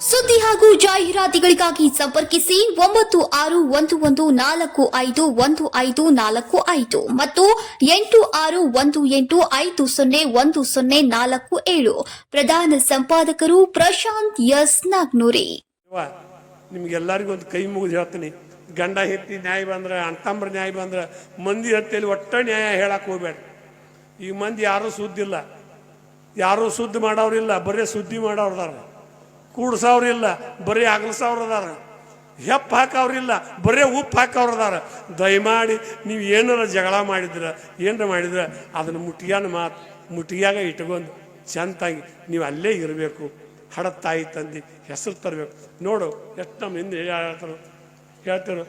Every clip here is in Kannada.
ಸುದ್ದಿ ಹಾಗೂ ಜಾಹೀರಾತುಗಳಿಗಾಗಿ ಸಂಪರ್ಕಿಸಿ ಒಂಬತ್ತು ಆರು ಒಂದು ಒಂದು ನಾಲ್ಕು ಐದು ಒಂದು ಐದು ನಾಲ್ಕು ಐದು ಮತ್ತು ಎಂಟು ಆರು ಒಂದು ಎಂಟು ಐದು ಸೊನ್ನೆ ಒಂದು ಸೊನ್ನೆ ನಾಲ್ಕು ಏಳು. ಪ್ರಧಾನ ಸಂಪಾದಕರು ಪ್ರಶಾಂತ್ ಎಸ್ ನಾಗ್ನೂರಿ. ನಿಮ್ಗೆಲ್ಲರಿಗೂ ಒಂದು ಕೈ ಮುಗಿದು ಹೇಳ್ತೀನಿ. ಗಂಡ ಹೆತ್ತಿ ನ್ಯಾಯ ಬಂದ್ರೆ ಅಂತಂಬ್ರ ನ್ಯಾಯ ಬಂದ್ರೆ ಮಂದಿ ಹತ್ತಿಯಲ್ಲಿ ಒಟ್ಟ ನ್ಯಾಯ ಹೇಳಕ್ ಹೋಗ್ಬೇಡ. ಈ ಮಂದಿ ಯಾರೂ ಸುದ್ದಿಲ್ಲ. ಯಾರೂ ಸುದ್ದಿ ಮಾಡೋರಿಲ್ಲ ಬರೀ ಸುದ್ದಿ ಮಾಡೋರ್ದಾರ ಕೂಡ್ಸವ್ರಿಲ್ಲ ಬರೀ ಅಗಲ್ಸವ್ರದಾರ ಹೆಪ್ಪ ಹಾಕವ್ರಿಲ್ಲ ಬರೀ ಉಪ್ಪು ಹಾಕವ್ರದಾರ ದಯಮಾಡಿ ನೀವು ಏನಾರ ಜಗಳ ಮಾಡಿದ್ರೆ, ಏನಾರ ಮಾಡಿದ್ರೆ, ಅದನ್ನು ಮುಟ್ಟಿಯಾನ ಮಾತು ಮುಟ್ಟಿಯಾಗ ಇಟ್ಕೊಂಡು ಚಂತಾಗಿ ನೀವು ಅಲ್ಲೇ ಇರಬೇಕು. ಹಡ ತಾಯಿ ತಂದೆ ಹೆಸರು ತರಬೇಕು. ನೋಡು, ಎಷ್ಟು ನಮ್ಮ ಹಿಂದೆ ಹೇಳ್ತಾರೆ ಹೇಳ್ತಾರೆ,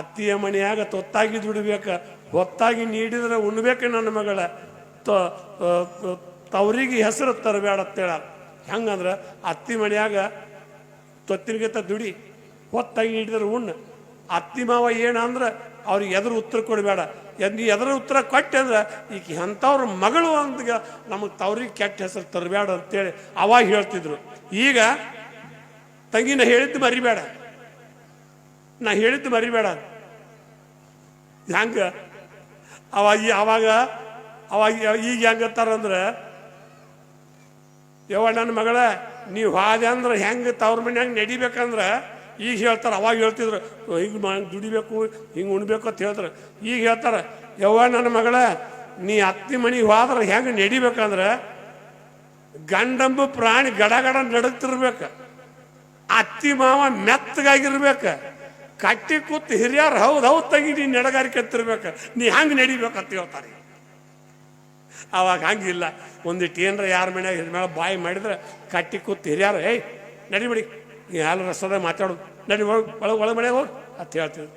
ಅತ್ತಿಯ ಮನೆಯಾಗ ತೊತ್ತಾಗಿ ದುಡಿಬೇಕು ಹೊತ್ತಾಗಿ ನೀಡಿದ್ರೆ ಉಣ್ಬೇಕು ನನ್ನ ಮಗಳ. ತವರಿಗೆ ಹೆಸರು ತರಬೇಡ ಅಂತೇಳ ಹೆಂಗಂದ್ರೆ ಅತ್ತಿ ಮನೆಯಾಗ ತೊತ್ತಿನಗಿಂತ ದುಡಿ ಹೊತ್ತಾಗಿ ಹಿಡಿದ್ರೆ ಉಣ್ಣು. ಅತ್ತಿ ಮಾವ ಏನಂದ್ರೆ ಅವ್ರಿಗೆ ಎದುರು ಉತ್ತರ ಕೊಡಬೇಡ. ನೀ ಎದುರು ಉತ್ತರ ಕೊಟ್ಟೆ ಅಂದ್ರೆ ಈಗ ಎಂಥವ್ರ ಮಗಳು ಅಂತ ನಮಗೆ ತವ್ರಿಗೆ ಕೆಟ್ಟ ಹೆಸರು ತರಬೇಡ ಅಂತೇಳಿ ಅವಾಗ ಹೇಳ್ತಿದ್ರು. ಈಗ ತಂಗಿನ ಹೇಳಿದ್ದು ಮರಿಬೇಡ. ನಾ ಹೇಳಿದ್ದು ಮರಿಬೇಡ. ಹೆಂಗ? ಅವಾಗ ಅವಾಗ ಅವಾಗ ಈಗ ಹೆಂಗತ್ತಾರಂದ್ರೆ ಯವ್ವ, ನನ್ನ ಮಗಳ, ನೀವು ಹಾದೆ ಅಂದ್ರೆ ಹೆಂಗೆ ತವ್ರ ಮನ್ಯಾಗ ನಡಿಬೇಕಂದ್ರೆ ಈಗ ಹೇಳ್ತಾರೆ, ಅವಾಗ ಹೇಳ್ತಿದ್ರು ಹಿಂಗೆ ದುಡಿಬೇಕು, ಹಿಂಗೆ ಉಣ್ಬೇಕು ಅಂತ ಹೇಳ್ತಾರೆ. ಈಗ ಹೇಳ್ತಾರೆ, ಯವ್ವ, ನನ್ನ ಮಗಳ, ನೀ ಅತ್ತಿ ಮನೆಗೆ ಹೋದ್ರೆ ಹೆಂಗೆ ನಡಿಬೇಕಂದ್ರೆ ಗಂಡಂಬು ಪ್ರಾಣಿ ಗಡಗಡ ಗಡ ನಡಗ್ತಿರ್ಬೇಕು ಅತ್ತಿ ಮಾವ ಮೆತ್ತಗಾಗಿರ್ಬೇಕು. ಕಟ್ಟಿ ಕೂತ್ ಹಿರಿಯರು, ಹೌದು ಹೌದು, ತಂಗಿ, ನೀನು ನಡಗಾರಿಕೆ ತಿರ್ಬೇಕು ನೀ ಹಂಗೆ ನಡಿಬೇಕಂತ ಹೇಳ್ತಾರೆ. ಅವಾಗ ಹಂಗಿಲ್ಲ. ಒಂದಿಟ್ಟು ಏನರ ಯಾರ ಮನ್ಯಾಗ ಮೇಲೆ ಬಾಯಿ ಮಾಡಿದ್ರೆ ಕಟ್ಟಿ ಕೂತ್ ಹಿರಿಯಾರು, ಏಯ್ ನಡಿಬಿಡಿ ಯಾರು ರಸ್ತದ ಮಾತಾಡೋದು ನಡಿ ಒಳಗೆ ಒಳಗೆ ಒಳಗೆ ಮನೆಗೆ ಹೋಗಿ, ಅಂತ ಹೇಳ್ತೀವಿ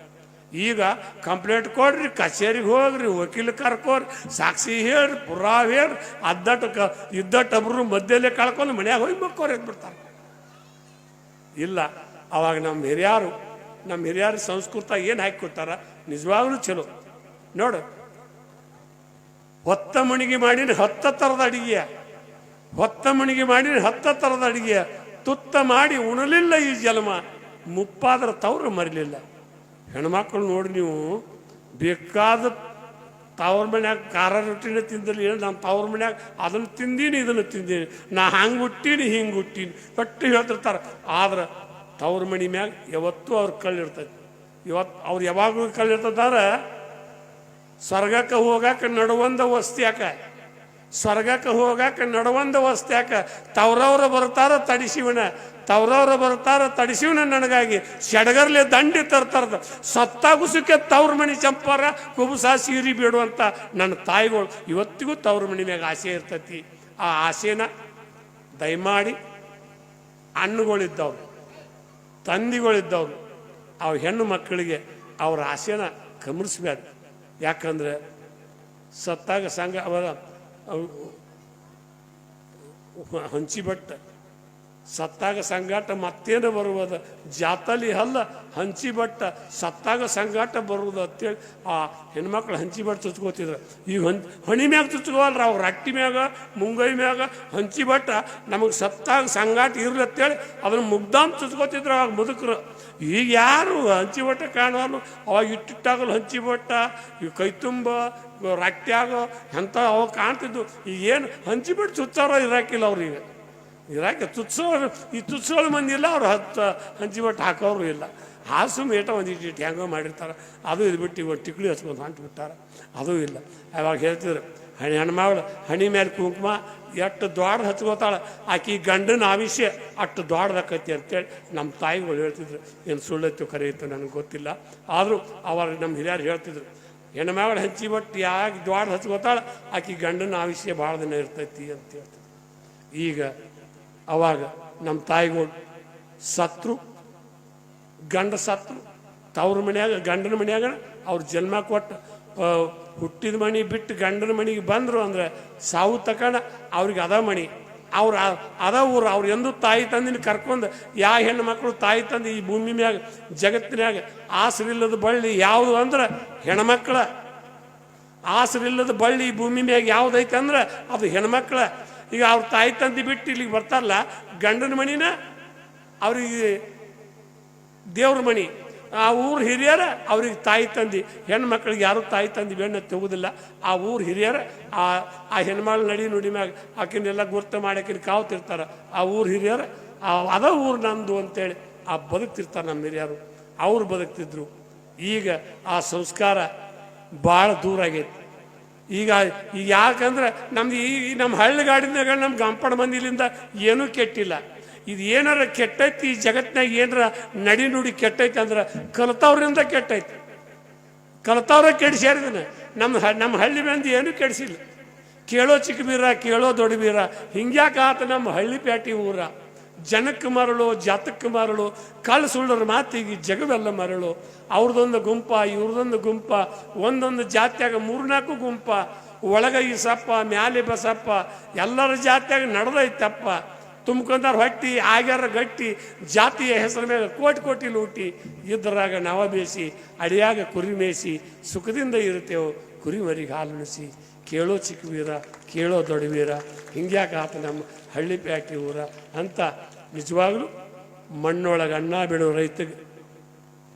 ಈಗ ಕಂಪ್ಲೇಂಟ್ ಕೊಡ್ರಿ, ಕಚೇರಿಗೆ ಹೋಗ್ರಿ, ವಕೀಲ ಕರ್ಕೋರಿ, ಸಾಕ್ಷಿ ಹೇಳ್ರಿ, ಪುರಾವ್ ಹೇಳ್ರಿ ಅದ್ದಟ್ಟು ಕ ಇದ್ದಟ್ಟು ಒಬ್ರು ಮಧ್ಯಲ್ಲೇ ಕಳ್ಕೊಂಡು ಮನ್ಯಾಗ ಹೋಗಿ ಮಕ್ಕೋರು ಬಿಡ್ತಾರೆ ಇಲ್ಲ, ಅವಾಗ ನಮ್ಮ ಹಿರಿಯರು ನಮ್ಮ ಹಿರಿಯರ ಸಂಸ್ಕೃತ ಏನು ಹಾಕಿ ಕೊಡ್ತಾರ ನಿಜವಾಗ್ಲೂ ಚಲೋ. ನೋಡು ಹೊತ್ತ ಮಣಿಗೆ ಮಾಡಿನ ಹತ್ತ ಥರದ ಅಡಿಗೆಯ ಹೊತ್ತ ಮಣಿಗೆ ಮಾಡಿನ ಹತ್ತ ಥರದ ಅಡಿಗೆಯ ತುತ್ತ ಮಾಡಿ ಉಣಲಿಲ್ಲ ಈ ಜನ್ಮ. ಮುಪ್ಪಾದ್ರೆ ತವರು ಮರಿಲಿಲ್ಲ. ಹೆಣ್ಮಕ್ಳು ನೋಡಿ ನೀವು, ಬೇಕಾದ ತವ್ರ ಮನ್ಯಾಗ ಖಾರ ರೊಟ್ಟಿನ ತಿಂದಿಲ್ಲ ನಾನು ತವ್ರ ಮನ್ಯಾಗ ಅದನ್ನು ತಿಂದೀನಿ, ಇದನ್ನು ತಿಂದೀನಿ. ನಾ ಹಂಗೆ ಹುಟ್ಟೀನಿ, ಹಿಂಗೆ ಹುಟ್ಟೀನಿ. ಕಟ್ಟು ಹೇಳ್ತಿರ್ತಾರೆ. ಆದ್ರೆ ತವ್ರ ಮಣಿ ಮ್ಯಾಗ ಯಾವತ್ತೂ ಅವ್ರ ಕಳ್ಳಿರ್ತೈತಿ. ಇವತ್ತು ಅವ್ರು ಯಾವಾಗಲೂ ಕಳ್ಳಿರ್ತದಾರೆ ಸ್ವರ್ಗಕ್ಕೆ ಹೋಗಾಕ ನಡುವಂದ ವಸ್ತ್ಯಾಕ ಸ್ವರ್ಗಕ್ಕೆ ಹೋಗಾಕ ನಡುವಂದ ವಸ್ತ್ಯಾಕ ತವ್ರವ್ರ ಬರ್ತಾರ ತಡಿಸಿವನ. ತವ್ರವ್ರ ಬರ್ತಾರ ತಡಿಸಿವನ ನನಗಾಗಿ. ಶಡಗರ್ಲೆ ದಂಡಿ ತರ್ತಾರದ. ಸತ್ತಾಗುಸಕ್ಕೆ ತವ್ರ ಮಣಿ ಚಂಪಾರ, ಕುಬುಸ ಸೀರಿ ಬೇಡುವಂತ ನನ್ನ ತಾಯಿಗಳು. ಇವತ್ತಿಗೂ ತವ್ರ ಮಣಿ ಮ್ಯಾಗ ಆಸೆ ಇರ್ತೈತಿ. ಆ ಆಸೆನ ದಯಮಾಡಿ ಹಣ್ಣುಗಳಿದ್ದವ್ರು ತಂದಿಗಳಿದ್ದವ್ರು ಅವ್ರ ಹೆಣ್ಣು ಮಕ್ಕಳಿಗೆ ಅವ್ರ ಆಸೆನ ಕಮರಿಸ್ಬೇಡ ಯಾಕಂದ್ರೆ ಸತ್ತಾಗ ಸಂಘ ಅವರ ಹಂಚಿ ಹಂಚಿಬಟ್ಟ. ಸತ್ತಾಗ ಸಂಗಾಟ ಮತ್ತೇನು ಬರುವುದು? ಜಾತಲಿ ಹಲ್ಲ ಹಂಚಿಬಟ್ಟ. ಸತ್ತಾಗ ಸಂಗಾಟ ಬರುವುದು ಅಂತೇಳಿ ಆ ಹೆಣ್ಮಕ್ಳು ಹಂಚಿಬಟ್ಟ ಚುಚ್ಕೋತಿದ್ರು. ಈ ಹಂ ಹಣಿ ಮ್ಯಾಗ ಚುಚ್ಕೋವಲ್ರ ಅವ್ರ? ರಟ್ಟಿ ಮ್ಯಾಗ, ಮುಂಗೈ ಮ್ಯಾಗ ಹಂಚಿಬಟ್ಟ. ನಮಗೆ ಸತ್ತಾಗ ಸಂಗಾಟ ಇರ್ಲಿ ಅಂತೇಳಿ ಅದನ್ನು ಮುಗ್ದಾಮ್ ಚುಚ್ಕೋತಿದ್ರು ಅವಾಗ ಮುದುಕರು. ಈಗ ಯಾರು ಹಂಚಿ ಬಟ್ಟೆ ಕಾಣೋನು ಅವಾಗ ಇಟ್ಟಿಟ್ಟಾಗಲು ಹಂಚಿಬಟ್ಟ ಈ ಕೈ ತುಂಬ ಆಗೋ ಎಂಥ ಅವಾಗ ಕಾಣ್ತಿದ್ದು ಈಗ ಏನು ಹಂಚಿಬಿಟ್ಟು ಚುಚ್ಚಾರ ಇರಾಕಿಲ್ಲ ಅವ್ರಿಗೆ ಇರಾಕೆ ತುತ್ಸೋರು ಈ ತುತ್ಸೋಳು ಮಂದಿ ಇಲ್ಲ, ಅವ್ರು ಹತ್ತು ಹಂಚಿಬಟ್ಟು ಹಾಕೋರು ಇಲ್ಲ. ಹಾಸು ಮೇಟ ಒಂದು ಇಟ್ಟು ಹೆಂಗೋ ಮಾಡಿರ್ತಾರೆ. ಅದು ಇದು ಬಿಟ್ಟು ಇವಾಗ ಟಿಕ್ಳಿ ಹಚ್ಕೊಂಡು ಹೊಂಟು ಬಿಟ್ಟಾರ ಅದು ಇಲ್ಲ. ಅವಾಗ ಹೇಳ್ತಿದ್ರು, ಹಣಿ ಹೆಣ್ಮಗಳು, ಹಣಿ ಮೇಲೆ ಕುಂಕುಮ ಎಷ್ಟು ದೊಡ್ಡ ಹಚ್ಕೋತಾಳೆ ಆಕಿ ಗಂಡನ ಆವಿಷ್ಯ. ಅಷ್ಟು ದ್ವಾರದಕ್ಕೈತಿ ಅಂತೇಳಿ ನಮ್ಮ ತಾಯಿಗಳು ಹೇಳ್ತಿದ್ರು. ಏನು ಸುಳ್ಳೈತು ಕರೆ ಇತ್ತು, ನನಗೆ ಗೊತ್ತಿಲ್ಲ. ಆದರೂ ಅವಾಗ ನಮ್ಮ ಹಿರಿಯರು ಹೇಳ್ತಿದ್ರು. ಹೆಣ್ಣು ಮಗಳ ಹಂಚಿ ಬಟ್ಟು ಯಾಕೆ ದ್ವಾಡ ಹಚ್ಕೋತಾಳೆ ಆಕಿ ಗಂಡನ ಆವಿಷ್ಯ ಭಾಳ ದಿನ ಇರ್ತೈತಿ ಅಂತ ಹೇಳ್ತಿದ್ರು. ಈಗ ಅವಾಗ ನಮ್ಮ ತಾಯಿಗಳು ಸತ್ರು, ಗಂಡ ಸತ್ರು, ತವ್ರ ಮನ್ಯಾಗ, ಗಂಡನ ಮನ್ಯಾಗ ಅವ್ರ ಜನ್ಮ ಕೊಟ್ಟು ಹುಟ್ಟಿದ ಮಣಿ ಬಿಟ್ಟು ಗಂಡನ ಮನೆಗೆ ಬಂದರು ಅಂದ್ರೆ ಸಾವು ತಕಣ ಅವ್ರಿಗೆ ಅದ ಮಣಿ. ಅವ್ರು ಅದ ಊರು, ಅವ್ರು ಎಂದು ತಾಯಿ ತಂದಿನ ಕರ್ಕೊಂಡು ಯಾವ ಹೆಣ್ಣು ಮಕ್ಕಳು ತಾಯಿ ತಂದೆ ಈ ಭೂಮಿ ಮ್ಯಾಗ, ಜಗತ್ತಿನ್ಯಾಗ ಆಸರಿಲ್ಲದ ಬಳ್ಳಿ ಯಾವುದು ಅಂದ್ರೆ ಹೆಣ್ಮಕ್ಳ. ಆಸರಿಲ್ಲದ ಬಳ್ಳಿ ಈ ಭೂಮಿ ಮ್ಯಾಗ ಯಾವುದೈತೆ ಅಂದ್ರೆ ಅದು ಹೆಣ್ಮಕ್ಳ. ಈಗ ಅವ್ರ ತಾಯಿ ತಂದೆ ಬಿಟ್ಟು ಇಲ್ಲಿಗೆ ಬರ್ತಾರಲ್ಲ, ಗಂಡನ ಮಣಿನ ಅವ್ರಿಗೆ ದೇವ್ರ ಮಣಿ. ಆ ಊರು ಹಿರಿಯರ ಅವ್ರಿಗೆ ತಾಯಿ ತಂದಿ. ಹೆಣ್ಮಕ್ಳಿಗೆ ಯಾರು ತಾಯಿ ತಂದಿ ಬೆಣ್ಣೆ ತೆಗುದಿಲ್ಲ. ಆ ಊರು ಹಿರಿಯರ, ಆ ಆ ಹೆಣ್ಮಕ್ಳು ನಡಿ ನುಡಿ ಮ್ಯಾಗ ಆಕಿನೆಲ್ಲ ಗುರ್ತು ಮಾಡಾಕಿನ ಕಾವ್ತಿರ್ತಾರ ಆ ಊರು ಹಿರಿಯರ, ಆ, ಅದ ಊರು ನಂದು ಅಂತೇಳಿ ಆ ಬದುಕ್ತಿರ್ತಾರೆ ನಮ್ಮ ಹಿರಿಯರು. ಅವ್ರು ಬದುಕ್ತಿದ್ರು. ಈಗ ಆ ಸಂಸ್ಕಾರ ಭಾಳ ದೂರ ಆಗೈತಿ. ಈಗ ಈಗ ಯಾಕಂದ್ರೆ ನಮ್ದು ಈ ನಮ್ಮ ಹಳ್ಳಿಗಾಡಿನಾಗ ನಮ್ಮ ಗಂಪಡ ಮಂದಿಲಿಂದ ಏನೂ ಕೆಟ್ಟಿಲ್ಲ. ಇದು ಏನಾರ ಕೆಟ್ಟೈತಿ ಈ ಜಗತ್ತಿನಾಗ ಏನಾರ ನಡಿ ನುಡಿ ಕೆಟ್ಟೈತಿ ಅಂದ್ರೆ ಕಲಿತವ್ರಿಂದ ಕೆಟ್ಟೈತಿ. ಕಲಿತವ್ರೆ ಕೆಡಿಸ್ಯಾರ ಇದನ್ನ ನಮ್ಮ ನಮ್ಮ ಹಳ್ಳಿ ಮಂದಿ ಏನೂ ಕೆಡಿಸಿಲ್ಲ. ಕೇಳೋ ಚಿಕ್ಕ ಬೀರ, ಕೇಳೋ ದೊಡ್ಡ ಬೀರ, ಹಿಂಗ್ಯಾಕ ಆತ ನಮ್ಮ ಹಳ್ಳಿ ಪ್ಯಾಟಿ ಊರ. ಜನಕ್ಕೆ ಮರಳು ಜಾತಕ್ಕೆ ಮರಳು ಕಳ್ಳು ಸುಳ್ಳರ ಮಾತಿಗೆ ಜಗವೆಲ್ಲ ಮರಳು. ಅವ್ರದೊಂದು ಗುಂಪ, ಇವ್ರದೊಂದು ಗುಂಪ, ಒಂದೊಂದು ಜಾತ್ಯಾಗ ಮೂರ್ನಾಲ್ಕು ಗುಂಪ. ಒಳಗ ಈ ಸಪ್ಪ ಮ್ಯಾಲೆ ಬಸಪ್ಪ, ಎಲ್ಲರ ಜಾತ್ಯಾಗ ನಡೆದೈತಪ್ಪ. ತುಂಬ್ಕೊಂಡಾರ ಹೊಟ್ಟಿ, ಆಗ್ಯಾರ ಗಟ್ಟಿ, ಜಾತಿಯ ಹೆಸರ ಮೇಲೆ ಕೋಟಿ ಕೋಟಿ ಲೂಟಿ ಇದ್ದರಾಗ ನವ ಬೇಸಿ, ಅಡಿಯಾಗ ಕುರಿ ಮೇಯಿಸಿ, ಸುಖದಿಂದ ಇರುತ್ತೇವೆ ಕುರಿ ಮರಿಗೆ ಹಾಲು ಉಣಿಸಿ ಕೇಳೋ ಚಿಕ್ಕ ವೀರ, ಕೇಳೋ ದೊಡ್ಡ ವೀರ, ಹಿಂಗ್ಯಾಕ ಆತ ನಮ್ಮ ಹಳ್ಳಿ ಪ್ಯಾಟಿ ಊರ ಅಂತ ನಿಜವಾಗ್ಲೂ ಮಣ್ಣೊಳಗೆ ಅನ್ನ ಬಿಡೋ ರೈತಗೆ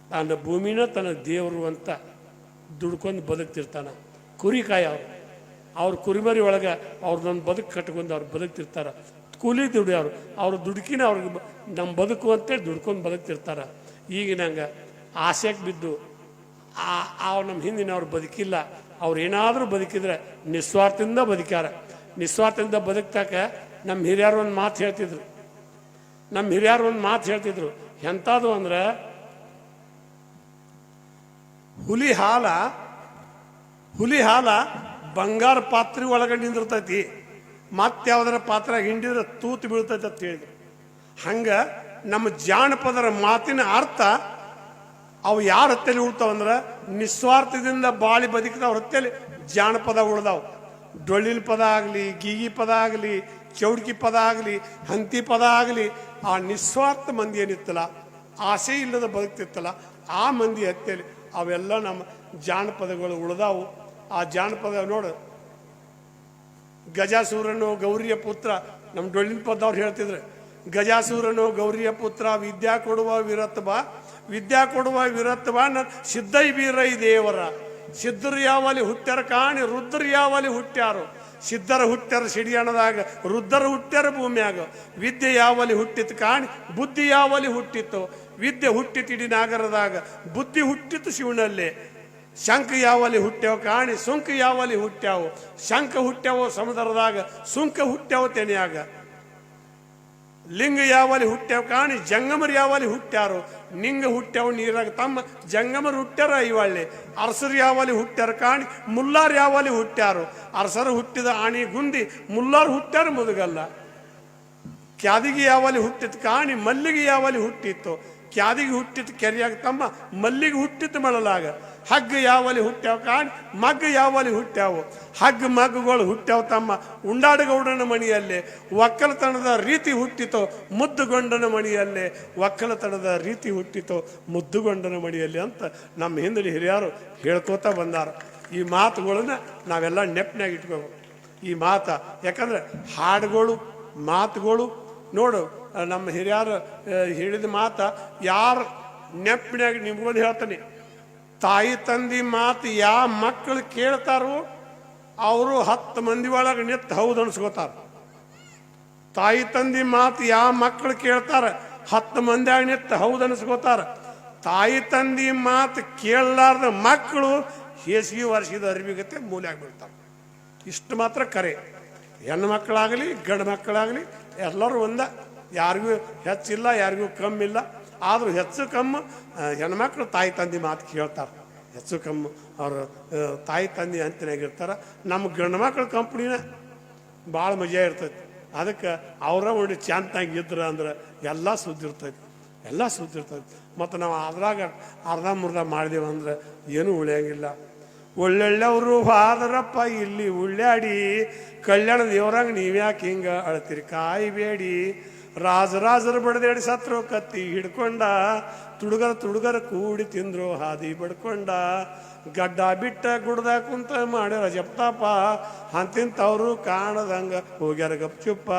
ತನ್ನ ಭೂಮಿನ ತನ್ನ ದೇವರು ಅಂತ ದುಡ್ಕೊಂಡು ಬದುಕ್ತಿರ್ತಾನೆ. ಕುರಿ ಕಾಯ ಅವ್ರು. ಅವ್ರ ಕುರಿಮರಿ ಒಳಗೆ ಅವ್ರದ್ದೊಂದು ಬದುಕು ಕಟ್ಕೊಂಡು ಅವ್ರು ಬದುಕ್ತಿರ್ತಾರ. ಕೂಲಿ ದುಡಿಯೋರು ಅವ್ರು. ದುಡುಕಿನ ಅವ್ರಿಗೆ ನಮ್ಮ ಬದುಕು ಅಂತೇಳಿ ದುಡ್ಕೊಂಡು ಬದುಕ್ತಿರ್ತಾರೆ. ಈಗ ನಂಗೆ ಆಸೆಗೆ ಬಿದ್ದು ಆ ಆ ನಮ್ಮ ಹಿಂದಿನವ್ರು ಬದುಕಿಲ್ಲ. ಅವ್ರು ಏನಾದರೂ ಬದುಕಿದ್ರೆ ನಿಸ್ವಾರ್ಥದಿಂದ ಬದುಕ್ಯಾರ. ನಿಸ್ವಾರ್ಥದಿಂದ ಬದುಕ್ತಾಕ ನಮ್ಮ ಹಿರಿಯರು ಒಂದು ಮಾತು ಹೇಳ್ತಿದ್ರು. ನಮ್ಮ ಹಿರಿಯರು ಒಂದು ಮಾತು ಹೇಳ್ತಿದ್ರು. ಎಂಥದ್ದು ಅಂದ್ರೆ, ಹುಲಿ ಹಾಲ ಹುಲಿ ಹಾಲ ಬಂಗಾರ ಪಾತ್ರೆ ಒಳಗಡೆ ನಿಂದಿರ್ತೈತಿ ಮತ್ತೆ ಯಾವುದರ ಪಾತ್ರ ಹಿಂಡಿದ್ರೆ ತೂತು ಬೀಳ್ತೈತೆ ಅಂತ ಹೇಳಿದ್ರು. ಹಂಗ ನಮ್ಮ ಜಾನಪದರ ಮಾತಿನ ಅರ್ಥ ಅವು ಯಾರ ಹೊತ್ತಲ್ಲಿ ಉಳ್ತಾವಂದ್ರೆ ನಿಸ್ವಾರ್ಥದಿಂದ ಬಾಳಿ ಬದುಕಿದವ್ರ ಹೊತ್ತಲ್ಲಿ ಜಾನಪದ ಉಳ್ದಾವು. ಡೊಳ್ಳಿನ ಪದ ಆಗಲಿ, ಗೀಗಿ ಪದ ಆಗಲಿ, ಚೌಡ್ಕಿ ಪದ ಆಗಲಿ, ಹಂತಿ ಪದ ಆಗಲಿ, ಆ ನಿಸ್ವಾರ್ಥ ಮಂದಿ ಏನಿತ್ತಲ್ಲ, ಆಸೆ ಇಲ್ಲದ ಬದುಕ್ತಿತ್ತಲ್ಲ, ಆ ಮಂದಿ ಹತ್ತಲ್ಲಿ ಅವೆಲ್ಲ ನಮ್ಮ ಜಾನಪದಗಳು ಉಳ್ದಾವು. ಆ ಜಾನಪದ ನೋಡು ಗಜಾಸೂರನು ಗೌರಿಯ ಪುತ್ರ ನಮ್ಮ ಡೊಳ್ಳಿನ ಪದ್ದವ್ರು ಹೇಳ್ತಿದ್ರು. ಗಜಾಸೂರನು ಗೌರಿಯ ಪುತ್ರ, ವಿದ್ಯಾ ಕೊಡುವ ವಿರತ್ವ ವಿದ್ಯಾ ಕೊಡುವ ವಿರತ್ವ ನ ಸಿದ್ಧೈ ಬೀರೈ ದೇವರ. ಸಿದ್ಧರು ಯಾವಲಿ ಹುಟ್ಟ್ಯಾರ ಕಾಣಿ, ರುದ್ರರು ಯಾವಲಿ ಹುಟ್ಟ್ಯಾರು? ಸಿದ್ಧರ ಹುಟ್ಟ್ಯಾರ ಸಿಡಿಯಣದಾಗ, ರುದ್ರರು ಹುಟ್ಟ್ಯಾರ ಭೂಮಿಯಾಗ. ವಿದ್ಯೆ ಯಾವಲಿ ಹುಟ್ಟಿತ್ತು ಕಾಣಿ, ಬುದ್ಧಿ ಯಾವಲಿ ಹುಟ್ಟಿತ್ತು? ವಿದ್ಯೆ ಹುಟ್ಟಿತು ಇಡೀ ನಾಗರದಾಗ, ಬುದ್ಧಿ ಹುಟ್ಟಿತು ಶಿವನಲ್ಲಿ. ಶಂಕ ಯಾವಲ್ಲಿ ಹುಟ್ಟ್ಯಾವ ಕಾಣಿ ಸುಂಕ ಯಾವಲ್ಲಿ ಹುಟ್ಟ್ಯಾವು, ಶಂಖ ಹುಟ್ಟ್ಯಾವ ಸಮುದ್ರದಾಗ, ಸುಂಕ ಹುಟ್ಟ್ಯಾವ ತೆನೆಯಾಗ. ಲಿಂಗ ಯಾವಲ್ಲಿ ಹುಟ್ಟ್ಯಾವ ಕಾಣಿ ಜಂಗಮರು ಯಾವಲ್ಲಿ ಹುಟ್ಟ್ಯಾರು, ನಿಂಗ ಹುಟ್ಟ್ಯಾವ ನೀರಾಗ ತಮ್ಮ ಜಂಗಮರು ಹುಟ್ಟ್ಯಾರ ಇವಳ್ಳಿ. ಅರಸರು ಯಾವಲ್ಲಿ ಹುಟ್ಟ್ಯಾರ ಕಾಣಿ ಮುಲ್ಲಾರ್ ಯಾವಲ್ಲಿ ಹುಟ್ಟ್ಯಾರು, ಅರಸರು ಹುಟ್ಟಿದ ಆಣಿ ಗುಂದಿ ಮುಲ್ಲಾರ್ ಹುಟ್ಟ್ಯಾರ ಮುದುಗಲ್ಲ. ಕ್ಯಾದಿಗೆ ಯಾವಲ್ಲಿ ಹುಟ್ಟಿತ್ತು ಕಾಣಿ ಮಲ್ಲಿಗೆ ಯಾವಲ್ಲಿ ಹುಟ್ಟಿತ್ತು, ಕ್ಯಾದಿಗೆ ಹುಟ್ಟಿತ್ತು ಕೆರೆಯಾಗ ತಮ್ಮ ಮಲ್ಲಿಗೆ ಹುಟ್ಟಿತ್ತು ಮಳಲಾಗ. ಹಗ್ಗ ಯಾವಲ್ಲಿ ಹುಟ್ಟ್ಯಾವ ಕಾಣ್ ಮಗ್ಗ ಯಾವಲ್ಲಿ ಹುಟ್ಟ್ಯಾವು. ಹಗ್ಗ ಮಗ್ಗಗಳು ಹುಟ್ಟ್ಯಾವ ತಮ್ಮ ಉಂಡಾಡಗೌಡನ ಮಣಿಯಲ್ಲೇ. ಒಕ್ಕಲತನದ ರೀತಿ ಹುಟ್ಟಿತು ಮುದ್ದುಗೊಂಡನ ಮಣಿಯಲ್ಲೇ. ಒಕ್ಕಲತನದ ರೀತಿ ಹುಟ್ಟಿತು ಮುದ್ದುಗೊಂಡನ ಮಣಿಯಲ್ಲಿ ಅಂತ ನಮ್ಮ ಹಿಂದಿನ ಹಿರಿಯರು ಹೇಳ್ಕೋತಾ ಬಂದಾರ. ಈ ಮಾತುಗಳನ್ನ ನಾವೆಲ್ಲ ನೆಪ್ನಾಗ ಇಟ್ಕೋಬೇಕು. ಈ ಮಾತ, ಯಾಕಂದ್ರೆ ಹಾಡುಗಳು, ಮಾತುಗಳು, ನೋಡು, ನಮ್ಮ ಹಿರಿಯರು ಹೇಳಿದ ಮಾತ ಯಾರು ನೆಪ್ಪಿನಾಗ ನಿಮ್ಗೊಂದು ಹೇಳ್ತಾನೆ. ತಾಯಿ ತಂದಿ ಮಾತು ಯಾವ ಮಕ್ಕಳು ಕೇಳ್ತಾರೋ ಅವರು ಹತ್ತು ಮಂದಿ ಒಳಗೆ ನಿತ್ತು ಹೌದು ಅನ್ಸ್ಕೋತಾರ. ತಾಯಿ ತಂದಿ ಮಾತು ಯಾವ ಮಕ್ಕಳು ಕೇಳ್ತಾರ ಹತ್ತು ಮಂದಿಯಾಗ ನಿತ್ತು ಹೌದು ಅನ್ಸ್ಕೋತಾರ. ತಾಯಿ ತಂದಿ ಮಾತು ಕೇಳಲಾರ್ದ ಮಕ್ಕಳು ಹೇಸಿಗೆ ವರ್ಷದ ಅರಿವಿಗತೆ ಮೂಲೆ ಬೀಳ್ತಾರ. ಇಷ್ಟು ಮಾತ್ರ ಕರೆ. ಹೆಣ್ಣು ಮಕ್ಕಳಾಗಲಿ ಗಂಡು ಮಕ್ಕಳಾಗಲಿ ಎಲ್ಲರೂ ಒಂದ. ಯಾರಿಗೂ ಹೆಚ್ಚಿಲ್ಲ, ಯಾರಿಗೂ ಕಮ್ಮಿಲ್ಲ. ಆದರೂ ಹೆಚ್ಚು ಕಮ್ಮಿ ಹೆಣ್ಮಕ್ಳು ತಾಯಿ ತಂದೆ ಮಾತು ಕೇಳ್ತಾರೆ. ಹೆಚ್ಚು ಕಮ್ಮಿ ಅವರು ತಾಯಿ ತಂದೆ ಅಂತಿನಾಗಿರ್ತಾರೆ ನಮ್ಮ ಗಂಡು ಕಂಪ್ನಿನ ಭಾಳ ಮಜಾ ಇರ್ತೈತಿ. ಅದಕ್ಕೆ ಅವರ ಒಳ್ಳೆ ಚಾಂತಾಗಿ ಇದ್ರೆ ಅಂದ್ರೆ ಎಲ್ಲ ಸುದ್ದಿರ್ತೈತಿ ಎಲ್ಲ ಸುದ್ದಿರ್ತೈತಿ ಮತ್ತು ನಾವು ಅದ್ರಾಗ ಅರ್ಧ ಮುರ್ಧ ಮಾಡಿದೆವು ಅಂದ್ರೆ ಏನೂ ಉಳಿಯಂಗಿಲ್ಲ. ಒಳ್ಳೊಳ್ಳೆಯವರು ಹಾದರಪ್ಪ, ಇಲ್ಲಿ ಉಳ್ಳಾಡಿ. ಕಲ್ಯಾಣ ದೇವ್ರಂಗೆ ನೀವ್ಯಾಕೆ ಹಿಂಗೆ ಅಳ್ತೀರಿ? ಕಾಯ್ಬೇಡಿ ರಾಜರಾಜರು ಬಡದೇಡಿ ಸತ್ರು ಕತ್ತಿ ಹಿಡ್ಕೊಂಡ, ತುಡುಗರ ತುಡುಗರ ಕೂಡಿ ತಿಂದ್ರು, ಹಾದಿ ಬಡ್ಕೊಂಡ. ಗಡ್ಡ ಬಿಟ್ಟ ಗುಡ್ದ ಕುಂತ ಮಾಡ್ಯಾರ ಜಪ್ತಾಪ, ಅಂತಿಂತವ್ರು ಕಾಣದಂಗ ಹೋಗ್ಯಾರ ಗಪ್ಚುಪ್ಪ.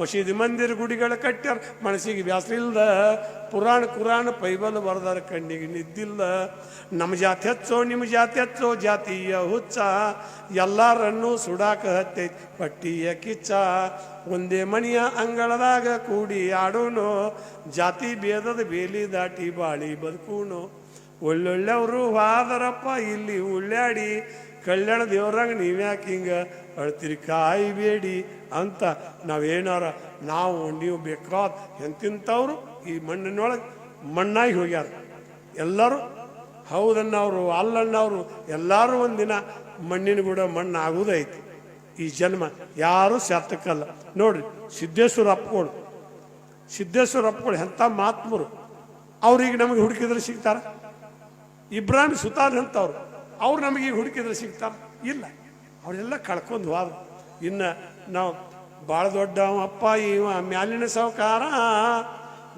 ಮಸೀದಿ ಮಂದಿರ ಗುಡಿಗಳ ಕಟ್ಟ್ಯಾರ, ಮನಸ್ಸಿಗೆ ಬ್ಯಾಸರ ಇಲ್ದ ಪುರಾಣ ಕುರಾಣ ಪೈಬಲ್ ಬರ್ದಾರ ಕಣ್ಣಿಗೆ ನಿದ್ದಿಲ್ಲ. ನಮ್ಮ ಜಾತಿ ಹಚ್ಚೋ ನಿಮ್ಮ ಜಾತಿ ಹಚ್ಚೋ ಜಾತಿಯ ಹುಚ್ಚ. ಎಲ್ಲರನ್ನೂ ಸುಡಾಕ ಹತ್ತೈತಿ, ಪಟ್ಟಿಯ ಕಿಚ್ಚ. ಒಂದೇ ಮನೆಯ ಅಂಗಳದಾಗ ಕೂಡಿ ಆಡೋನು, ಜಾತಿ ಭೇದದ ಬೇಲಿ ದಾಟಿ ಬಾಳಿ ಬದುಕೂನು. ಒಳ್ಳೊಳ್ಳೆಯವರು ಹಾದರಪ್ಪ, ಇಲ್ಲಿ ಉಳ್ಳಾಡಿ, ಕಲ್ಯಾಣ ದೇವ್ರಂಗ ನೀವ್ಯಾಕೆ ಹಿಂಗೆ ಅಳ್ತೀರಿ ಕಾಯಿಬೇಡಿ ಅಂತ ನಾವೇನಾರ, ನಾವು, ನೀವು ಬೇಕಾದ ಎಂತಿಂಥವ್ರು ಈ ಮಣ್ಣಿನೊಳಗೆ ಮಣ್ಣಾಗಿ ಹೋಗ್ಯಾರ. ಎಲ್ಲರೂ ಹೌದನ್ನವರು ಅಲ್ಲನ್ನವರು ಎಲ್ಲರೂ ಒಂದಿನ ಮಣ್ಣಿನ ಕೂಡ ಮಣ್ಣು ಆಗುವುದೈತಿ ಈ ಜನ್ಮ ಯಾರು ಸಾರ್ಥಕಲ್ಲ. ನೋಡ್ರಿ, ಸಿದ್ದೇಶ್ವರ ಅಪ್ಪಗಳು. ಸಿದ್ದೇಶ್ವರ ಅಪ್ಪಗಳು ಎಂಥ ಮಾತ್ಮರು ಅವ್ರಿಗೆ ನಮಗೆ ಹುಡುಕಿದ್ರೆ ಸಿಗ್ತಾರ? ಇಬ್ರಾಹಿಂ ಸುತಾರ್ ಅಂತವ್ರು ಅವ್ರು ನಮಗೆ ಈಗ ಹುಡುಕಿದ್ರೆ ಸಿಗ್ತಾರ? ಇಲ್ಲ. ಅವರೆಲ್ಲ ಕಳ್ಕೊಂಡು ಹೋದ್ರು. ಇನ್ನು ನಾವು ಭಾಳ ದೊಡ್ಡ ಅಪ್ಪ, ಇವ ಮ್ಯಾಲಿನ ಸಾವುಕಾರ.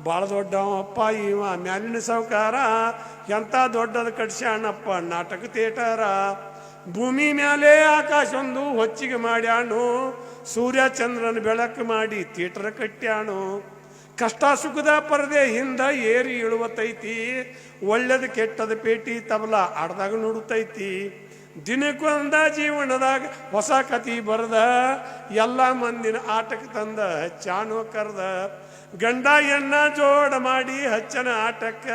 ಭಾಳ ದೊಡ್ಡ ಅಪ್ಪ ಇವ ಮ್ಯಾಲಿನ ಸಾವುಕಾರ ಎಂಥ ದೊಡ್ಡದ ಕಟ್ಸ್ಯಾಣಪ್ಪ ನಾಟಕ ಥಿಯೇಟರ. ಭೂಮಿ ಮ್ಯಾಲೆ ಆಕಾಶ ಒಂದು ಹೊಚ್ಚಿಗೆ ಮಾಡ್ಯಾಣು ಸೂರ್ಯ ಚಂದ್ರನ ಬೆಳಕು ಮಾಡಿ ಥಿಯೇಟರ್ ಕಟ್ಟ್ಯಾನು ಕಷ್ಟ ಸುಖದ ಪರದೆ ಹಿಂದ ಏರಿ ಇಳುವತೈತಿ, ಒಳ್ಳೇದು ಕೆಟ್ಟದ ಪೇಟಿ ತಬಲ ಆಡ್ದಾಗ ನೋಡುತ್ತೈತಿ ದಿನಕ್ಕೊಂದ ಜೀವನದಾಗ ಹೊಸ ಕತಿ ಬರದ, ಎಲ್ಲ ಮಂದಿನ ಆಟಕ್ಕೆ ತಂದ ಚಾಣು ಕರ್ದ. ಗಂಡ ಎಣ್ಣ ಜೋಡ ಮಾಡಿ ಹಚ್ಚನ ಆಟಕ್ಕ,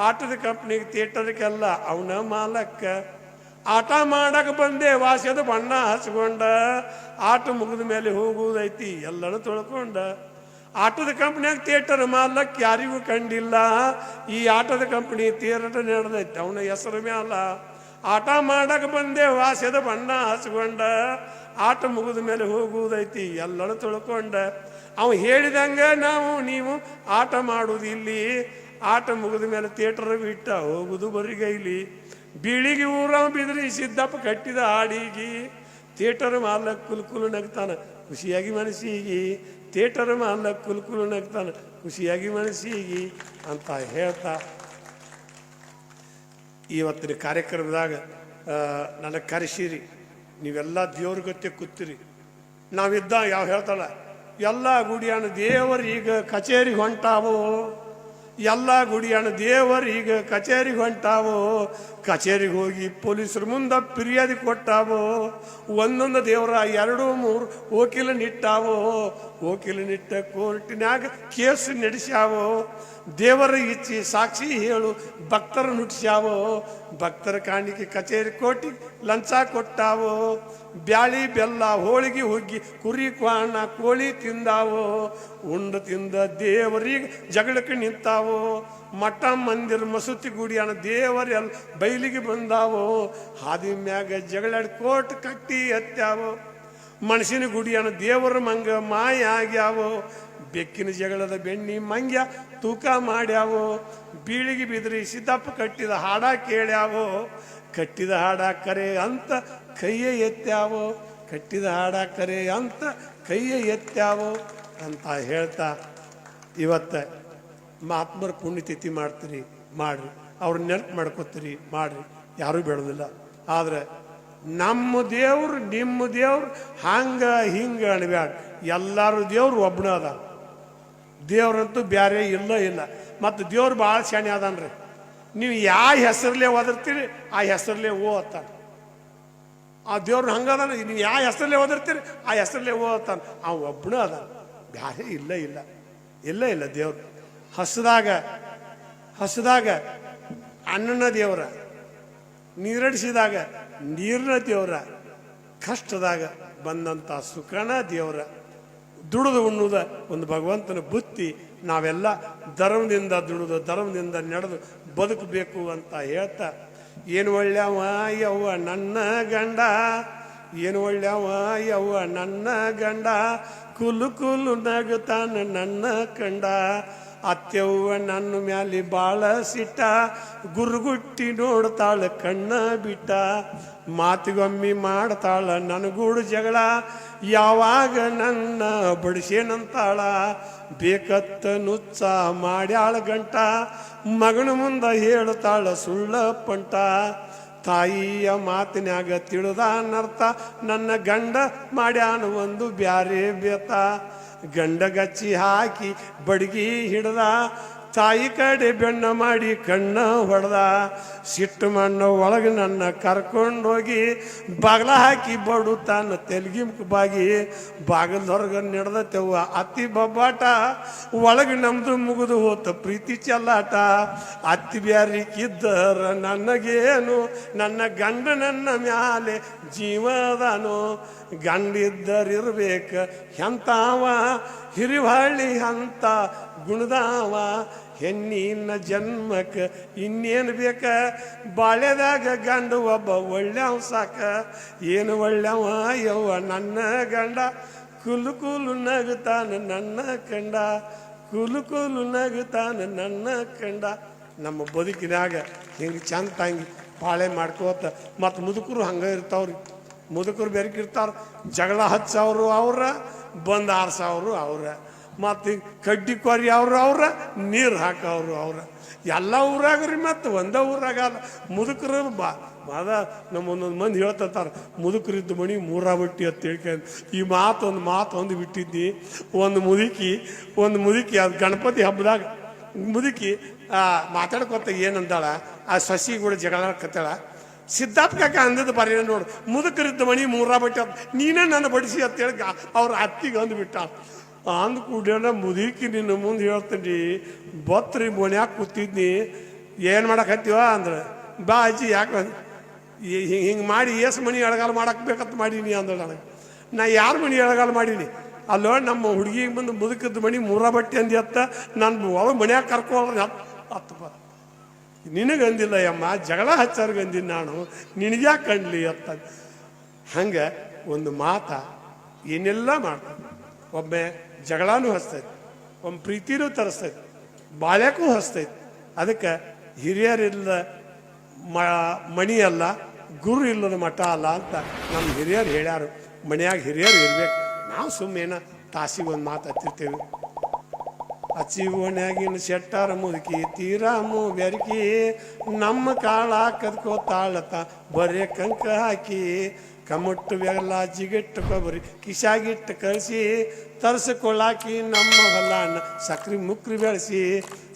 ಆಟದ ಕಂಪ್ನಿಗೆ ಥಿಯೇಟರ್ಗೆಲ್ಲ ಅವನ ಮಾಲಕ್ಕ. ಆಟ ಮಾಡಕ್ ಬಂದೆ, ವಾಸ್ಯದ ಬಣ್ಣ ಹಚ್ಕೊಂಡ. ಆಟ ಮುಗಿದ ಮೇಲೆ ಹೋಗುವುದೈತಿ ಎಲ್ಲರೂ ತೊಳ್ಕೊಂಡ. ಆಟದ ಕಂಪ್ನಿಯಾಗ ಥಿಯೇಟರ್ ಮಾಲಕ್ ಯಾರಿಗೂ ಕಂಡಿಲ್ಲ. ಈ ಆಟದ ಕಂಪ್ನಿ ಥಿಯೇಟರ್ ನಡೆದೈತಿ, ಅವನ ಹೆಸರು ಮ್ಯಾಲ. ಆಟ ಮಾಡಕ್ ಬಂದೆ, ವಾಸ್ಯದ ಬಣ್ಣ ಹಚ್ಕೊಂಡ. ಆಟ ಮುಗಿದ ಮೇಲೆ ಹೋಗುವುದೈತಿ ಎಲ್ಲರೂ ತೊಳ್ಕೊಂಡ. ಅವ ಹೇಳಿದಂಗೆ ನಾವು ನೀವು ಆಟ ಮಾಡುವುದು ಇಲ್ಲಿ ಆಟ ಮುಗಿದ ಮೇಲೆ ಥಿಯೇಟರ್ ಬಿಟ್ಟ ಹೋಗುದು ಬರಿಗೈಲಿ. ಬೀಳಿಗೆ ಊರ ಬಿದ್ರಿ, ಸಿದ್ದಪ್ಪ ಕಟ್ಟಿದ ಹಾಡಿಗಿ. ಥಿಯೇಟರ್ ಮಾಲ ಕುಲ್ ಕುಲು ನಗ್ತಾನ, ಖುಷಿಯಾಗಿ ಮನಸ್ಸಿಗಿ. ಥಿಯೇಟರ್ ಮಾಲ ಕುಲ್ ಕುಲು ನಗ್ತಾನ, ಖುಷಿಯಾಗಿ ಮನಸ್ಸಿಗಿ ಅಂತ ಹೇಳ್ತಾ. ಇವತ್ತಿನ ಕಾರ್ಯಕ್ರಮದಾಗ ನನಗೆ ಕರೆಸಿರಿ. ನೀವೆಲ್ಲ ದೇವ್ರ ಗತ್ತೆ ಕೂತಿರಿ. ನಾವಿದ್ದ, ಯಾವ ಹೇಳ್ತಾಳ? ಎಲ್ಲ ಗುಡಿಯಾಣ ದೇವರು ಈಗ ಕಚೇರಿಗೆ ಹೊಂಟಾವು? ಎಲ್ಲ ಗುಡಿಯಾಣ ದೇವರು ಈಗ ಕಚೇರಿಗೆ ಹೊಂಟಾವು? ಕಚೇರಿಗೆ ಹೋಗಿ ಪೊಲೀಸರ ಮುಂದೆ ಫಿರ್ಯಾದಿ ಕೊಟ್ಟಾವೋ? ಒಂದೊಂದು ದೇವರ ಎರಡು ಮೂರು ವಕೀಲ ವಕೀಲನಿಟ್ಟ ವಕೀಲ ನಿಟ್ಟ ಕೋರ್ಟಿನ್ಯಾಗ ಕೇಸ್ ನಡೆಸ್ಯಾವೋ? ದೇವರ ಇಚ್ಚಿ ಸಾಕ್ಷಿ ಹೇಳು, ಭಕ್ತರ ನುಟ್ಸ್ಯಾವೋ? ಭಕ್ತರ ಕಾಣಿಕೆ ಕಚೇರಿ ಕೋಟಿ ಲಂಚ ಕೊಟ್ಟಾವೋ? ಬ್ಯಾಳಿ ಬೆಲ್ಲ ಹೋಳಿಗೆ ಹುಗ್ಗಿ ಕುರಿ ಕ್ವಾಣ ಕೋಳಿ ತಿಂದಾವೋ? ಉಂಡು ತಿಂದ ದೇವರಿಗೆ ಜಗಳಕ್ಕೆ ನಿಂತಾವು? ಮಠ ಮಂದಿರ ಮಸೂತಿ ಗುಡಿಯಾನ ದೇವರೆಲ್ಲ ಬೈಲಿಗೆ ಬಂದಾವು, ಹಾದಿ ಮ್ಯಾಗ ಜಗಳಾಡಿ ಕೋಟ್ ಕಟ್ಟಿ ಎತ್ತ್ಯಾವು ಮನುಷ್ಯನ ಗುಡಿಯನ ದೇವರ ಮಂಗ ಮಾಯ ಆಗ್ಯಾವು, ಬೆಕ್ಕಿನ ಜಗಳದ ಬೆಣ್ಣಿ ಮಂಗ್ಯ ತೂಕ ಮಾಡ್ಯಾವು, ಬೀಳಿಗೆ ಬಿದ್ರಿ ಸಿದ್ದಪ್ಪ ಕಟ್ಟಿದ ಹಾಡ ಕೇಳ್ಯಾವು, ಕಟ್ಟಿದ ಹಾಡ ಕರೆ ಅಂತ ಕೈಯ ಎತ್ತ್ಯಾವು ಕಟ್ಟಿದ ಹಾಡ ಕರೆ ಅಂತ ಕೈಯ ಎತ್ತ್ಯಾವು ಅಂತ ಹೇಳ್ತಾ ಇವತ್ತ ಮಹಾತ್ಮರ ಪುಣ್ಯತಿಥಿ ಮಾಡ್ತೀರಿ, ಮಾಡ್ರಿ. ಅವ್ರ ನೆನಪು ಮಾಡ್ಕೋತೀರಿ, ಮಾಡ್ರಿ. ಯಾರೂ ಬೇಡೋದಿಲ್ಲ. ಆದರೆ ನಮ್ಮ ದೇವ್ರು, ನಿಮ್ಮ ದೇವ್ರು ಹಂಗ, ಹಿಂಗ ಅಣಬ್ಯಾಡ ಎಲ್ಲರೂ ದೇವ್ರು ಒಬ್ಬನ ಅದ. ದೇವ್ರಂತೂ ಬ್ಯಾರೆ ಇಲ್ಲ ಇಲ್ಲ. ಮತ್ತು ದೇವ್ರು ಭಾಳ ಶಾಣೆ ಅದಾನ್ರಿ. ನೀವು ಯಾವ ಹೆಸರಲ್ಲೇ ಓದಿರ್ತೀರಿ ಆ ಹೆಸರಲ್ಲೇ ಓ ಅತ್ತಾನ ಆ ದೇವ್ರು ಹಂಗದಾನ ನೀವು ಯಾವ ಹೆಸರಲ್ಲೇ ಓದಿರ್ತೀರಿ ಆ ಹೆಸರಲ್ಲೇ ಓ ಅತ್ತಾನ ಆ ಒಬ್ಬನ ಅದ. ಬ್ಯಾರೆ ಇಲ್ಲ ಇಲ್ಲ. ಇಲ್ಲ ಇಲ್ಲ ದೇವ್ರು. ಹಸದಾಗ ಹಸದಾಗ ಅನ್ನನ ದೇವರ, ನೀರಡಿಸಿದಾಗ ನೀರಿನ ದೇವರ, ಕಷ್ಟದಾಗ ಬಂದಂಥ ಸುಖನ ದೇವರ. ದುಡಿದು ಉಣ್ಣುದ ಒಂದು ಭಗವಂತನ ಬುತ್ತಿ, ನಾವೆಲ್ಲ ಧರ್ಮದಿಂದ ದುಡಿದು, ಧರ್ಮದಿಂದ ನಡೆದು ಬದುಕಬೇಕು ಅಂತ ಹೇಳ್ತಾ, ಏನು ಒಳ್ಳೆವ ಯವ್ವ ನನ್ನ ಗಂಡ? ಏನು ಒಳ್ಳೆವ ಯವ್ವ ನನ್ನ ಗಂಡ? ಕುಲು ಕುಲು ನಗುತ್ತಾನ ನನ್ನ ಕಂಡ. ಅತ್ಯವ್ವ ನನ್ನ ಮ್ಯಾಲೆ ಬಾಳ ಸಿಟ್ಟ, ಗುರುಗುಟ್ಟಿ ನೋಡ್ತಾಳ, ಕಣ್ಣ ಬಿಟ್ಟ. ಮಾತುಗೊಮ್ಮಿ ಮಾಡ್ತಾಳ, ನನಗೂಡು ಜಗಳ. ಯಾವಾಗ ನನ್ನ ಬಡಿಸೇನಂತಾಳ? ಬೇಕತ್ತ ನುಚ್ಚ ಮಾಡ್ಯಾಳ ಗಂಟ. ಮಗನ ಮುಂದ ಹೇಳ್ತಾಳ, ಸುಳ್ಳ ಪಂಟ. ತಾಯಿಯ ಮಾತಿನಾಗ ತಿಳಿದ ನರ್ಥ ನನ್ನ ಗಂಡ ಮಾಡ್ಯಾನ ಒಂದು ಬ್ಯಾರೆ ಬೇತ. ಗಂಡ ಗಚ್ಚಿ ಹಾಕಿ ಬಡಗಿ ಹಿಡ್ದ ತಾಯಿ ಕಡೆ ಬೆಣ್ಣ ಮಾಡಿ ಕಣ್ಣ ಹೊಡೆದ, ಸಿಟ್ಟು ಮಣ್ಣು ಒಳಗೆ ನನ್ನ ಕರ್ಕೊಂಡೋಗಿ ಬಾಗಲ ಹಾಕಿ ಬಡು ತಾನು ತೆಲ್ಗಿ ಬಾಗಿ, ಬಾಗಲ್ದೊರ್ಗ ನಡೆದತೆವ್ವ ಅತ್ತಿ ಬಬ್ಬಾಟ. ಒಳಗೆ ನಮ್ದು ಮುಗಿದು ಹೋತ ಪ್ರೀತಿ ಚೆಲ್ಲಾಟ. ಅತ್ತಿ ಬ್ಯಾರಿಕಿದ್ದರ ನನಗೇನು, ನನ್ನ ಗಂಡ ನನ್ನ ಮ್ಯಾಲೆ ಜೀವದಾನು. ಗಂಡಿದ್ದರಿರ್ಬೇಕು ಎಂತಾವ? ಹಿರಿವಳ್ಳಿ ಅಂತ ಗುಣದಾವ, ಹೆಣ್ಣಿನ ಜನ್ಮಕ್ಕ ಇನ್ನೇನು ಬೇಕ? ಬಾಳ್ಯದಾಗ ಗಂಡ ಒಬ್ಬ ಒಳ್ಳೆವ ಸಾಕ. ಏನು ಒಳ್ಳೆವ? ಯವ್ವ ನನ್ನ ಗಂಡ. ಕುಲು ಕುಲು ನಗುತ್ತಾನೆ ನನ್ನ ಕಂಡ. ಕುಲು ಕುಲು ನಗುತ್ತಾನೆ ನನ್ನ ಕಂಡ. ನಮ್ಮ ಬದುಕಿನಾಗ ಹಿಂಗೆ ಚಂದ ತಂಗಿ ಬಾಳೆ ಮಾಡ್ಕೋತ, ಮತ್ತು ಮುದುಕರು ಹಂಗೆ ಇರ್ತಾವ್ರಿ. ಮುದುಕರು ಬೆರಕಿರ್ತಾರ. ಜಗಳ ಹಚ್ಚವ್ರು ಅವ್ರ. ಬಂದು ಆರ್ಸವರು ಅವ್ರ. ಮತ್ತು ಕಡ್ಡಿ ಕೊರಿ ಅವ್ರು ಅವ್ರ, ನೀರು ಹಾಕೋರು ಅವ್ರ ಎಲ್ಲ ಊರಾಗ ರೀ ಮತ್ತು ಒಂದೇ ಊರಾಗ ಮುದುಕರು ಬಾ, ಅದ ನಮ್ಮ ಒಂದೊಂದು ಮಂದಿ ಹೇಳ್ತಾರೆ ಮುದುಕರಿದ್ದ ಮಣಿ ಮೂರ ಬಟ್ಟಿ ಅಂತ ತಿಳ್ಕೊಂಡು ಈ ಮಾತು ಒಂದು ಮಾತು ಒಂದು ಬಿಟ್ಟಿದ್ದಿ. ಒಂದು ಮುದುಕಿ ಒಂದು ಮುದುಕಿ, ಅದು ಗಣಪತಿ ಹಬ್ಬದಾಗ ಮುದುಕಿ ಮಾತಾಡ್ಕೊತ ಏನಂದಾಳ, ಆ ಸಸಿ ಕೂಡ ಜಗಳ ಕತ್ತಾಳ ಸಿದ್ಧಾರ್ಥ ಕಾಕ ಅಂದದ್ದು ಬರೀ ನೋಡು. ಮುದುಕರಿದ್ದ ಮಣಿ ಮೂರ ಬಟ್ಟೆ. ನೀನೇ ನನ್ನ ಬಡಿಸಿ ಅಂತ ಹೇಳಿ ಅವ್ರ ಅತ್ತಿಗೆ ಅಂದ್ಬಿಟ್ಟ. ಅಂದ ಕೂಡ ಮುದುಕಿ ನಿನ್ನ ಮುಂದೆ ಹೇಳ್ತೀನಿ. ಬತ್ರಿ ಮನ್ಯಾಗ ಕೂತಿದ್ನಿ. ಏನು ಮಾಡಕತ್ತೀವ ಅಂದ್ರೆ, ಬಾ ಅಜ್ಜಿ, ಯಾಕೆ ಹಿಂಗೆ ಮಾಡಿ ಏಸು ಮನಿ ಎಳಗಾಲ ಮಾಡಕ್ಕೆ ಬೇಕಂತ ಮಾಡೀನಿ ಅಂದಳು ನನಗೆ. ನಾ ಯಾರು ಮಣಿ ಎಳಗಾಲ ಮಾಡೀನಿ? ಅಲ್ಲೋ, ನಮ್ಮ ಹುಡುಗಿಗೆ ಬಂದು ಮುದುಕದ ಮಣಿ ಮೂರ ಬಟ್ಟೆ ಅಂದಿ ಅತ್ತ ನಾನು ಒಳಗೆ ಮನ್ಯಾಗ ಹತ್ತು ಹತ್ತಪ್ಪ ನಿನಗಂದಿಲ್ಲ ಯಮ್ಮ, ಜಗಳ ಹಚ್ಚಾರ್ಗಂದಿನ ನಾನು, ನಿನಗ್ಯಾಕೆ ಕಂಡ್ಲಿ ಅತ್ತ ಹಂಗೆ ಒಂದು ಮಾತ ಏನೆಲ್ಲ ಮಾಡ್ತದೆ. ಒಮ್ಮೆ ಜಗಳಾನು ಹಸ್ತೈತಿ ಒಮ್ಮೆ ಪ್ರೀತಿನೂ ತರಿಸ್ತೈತಿ ಬಾಲ್ಯಕ್ಕೂ ಹಸ್ತೈತಿ ಅದಕ್ಕೆ ಹಿರಿಯರಿಲ್ಲದ ಮ ಮಣಿ ಅಲ್ಲ ಗುರು ಇಲ್ಲದ ಮಠ ಅಲ್ಲ ಅಂತ ನಮ್ಮ ಹಿರಿಯರು ಹೇಳ್ಯಾರು. ಮನ್ಯಾಗ ಹಿರಿಯರು ಇರ್ಬೇಕು. ನಾವು ಸುಮ್ಮನೆ ತಾಸಿಗೆ ಒಂದು ಮಾತು ಹತ್ತಿರ್ತೇವೆ. ಅಚ್ಚಿ ಶೆಟ್ಟಾರ ಮುದುಕಿ ತೀರಾಮು ಬೆರಕಿ ನಮ್ಮ ಕಾಳ ಕದ್ಕೋತಾಳತ ಬರೇ ಕಂಕ ಹಾಕಿ. ಕಮಟ್ಟು ಬೆಲ್ಲ ಜಿಗಿಟ್ಟು ಕೊಬ್ಬರಿ ಕಿಶಾಗಿಟ್ಟು ಕಳಿಸಿ. ತರಿಸಿಕೊಳ್ಳಾಕಿ ನಮ್ಮ ಹೊಲನ ಸಕ್ರಿ ಮುಕ್ರಿ ಬೆಳೆಸಿ,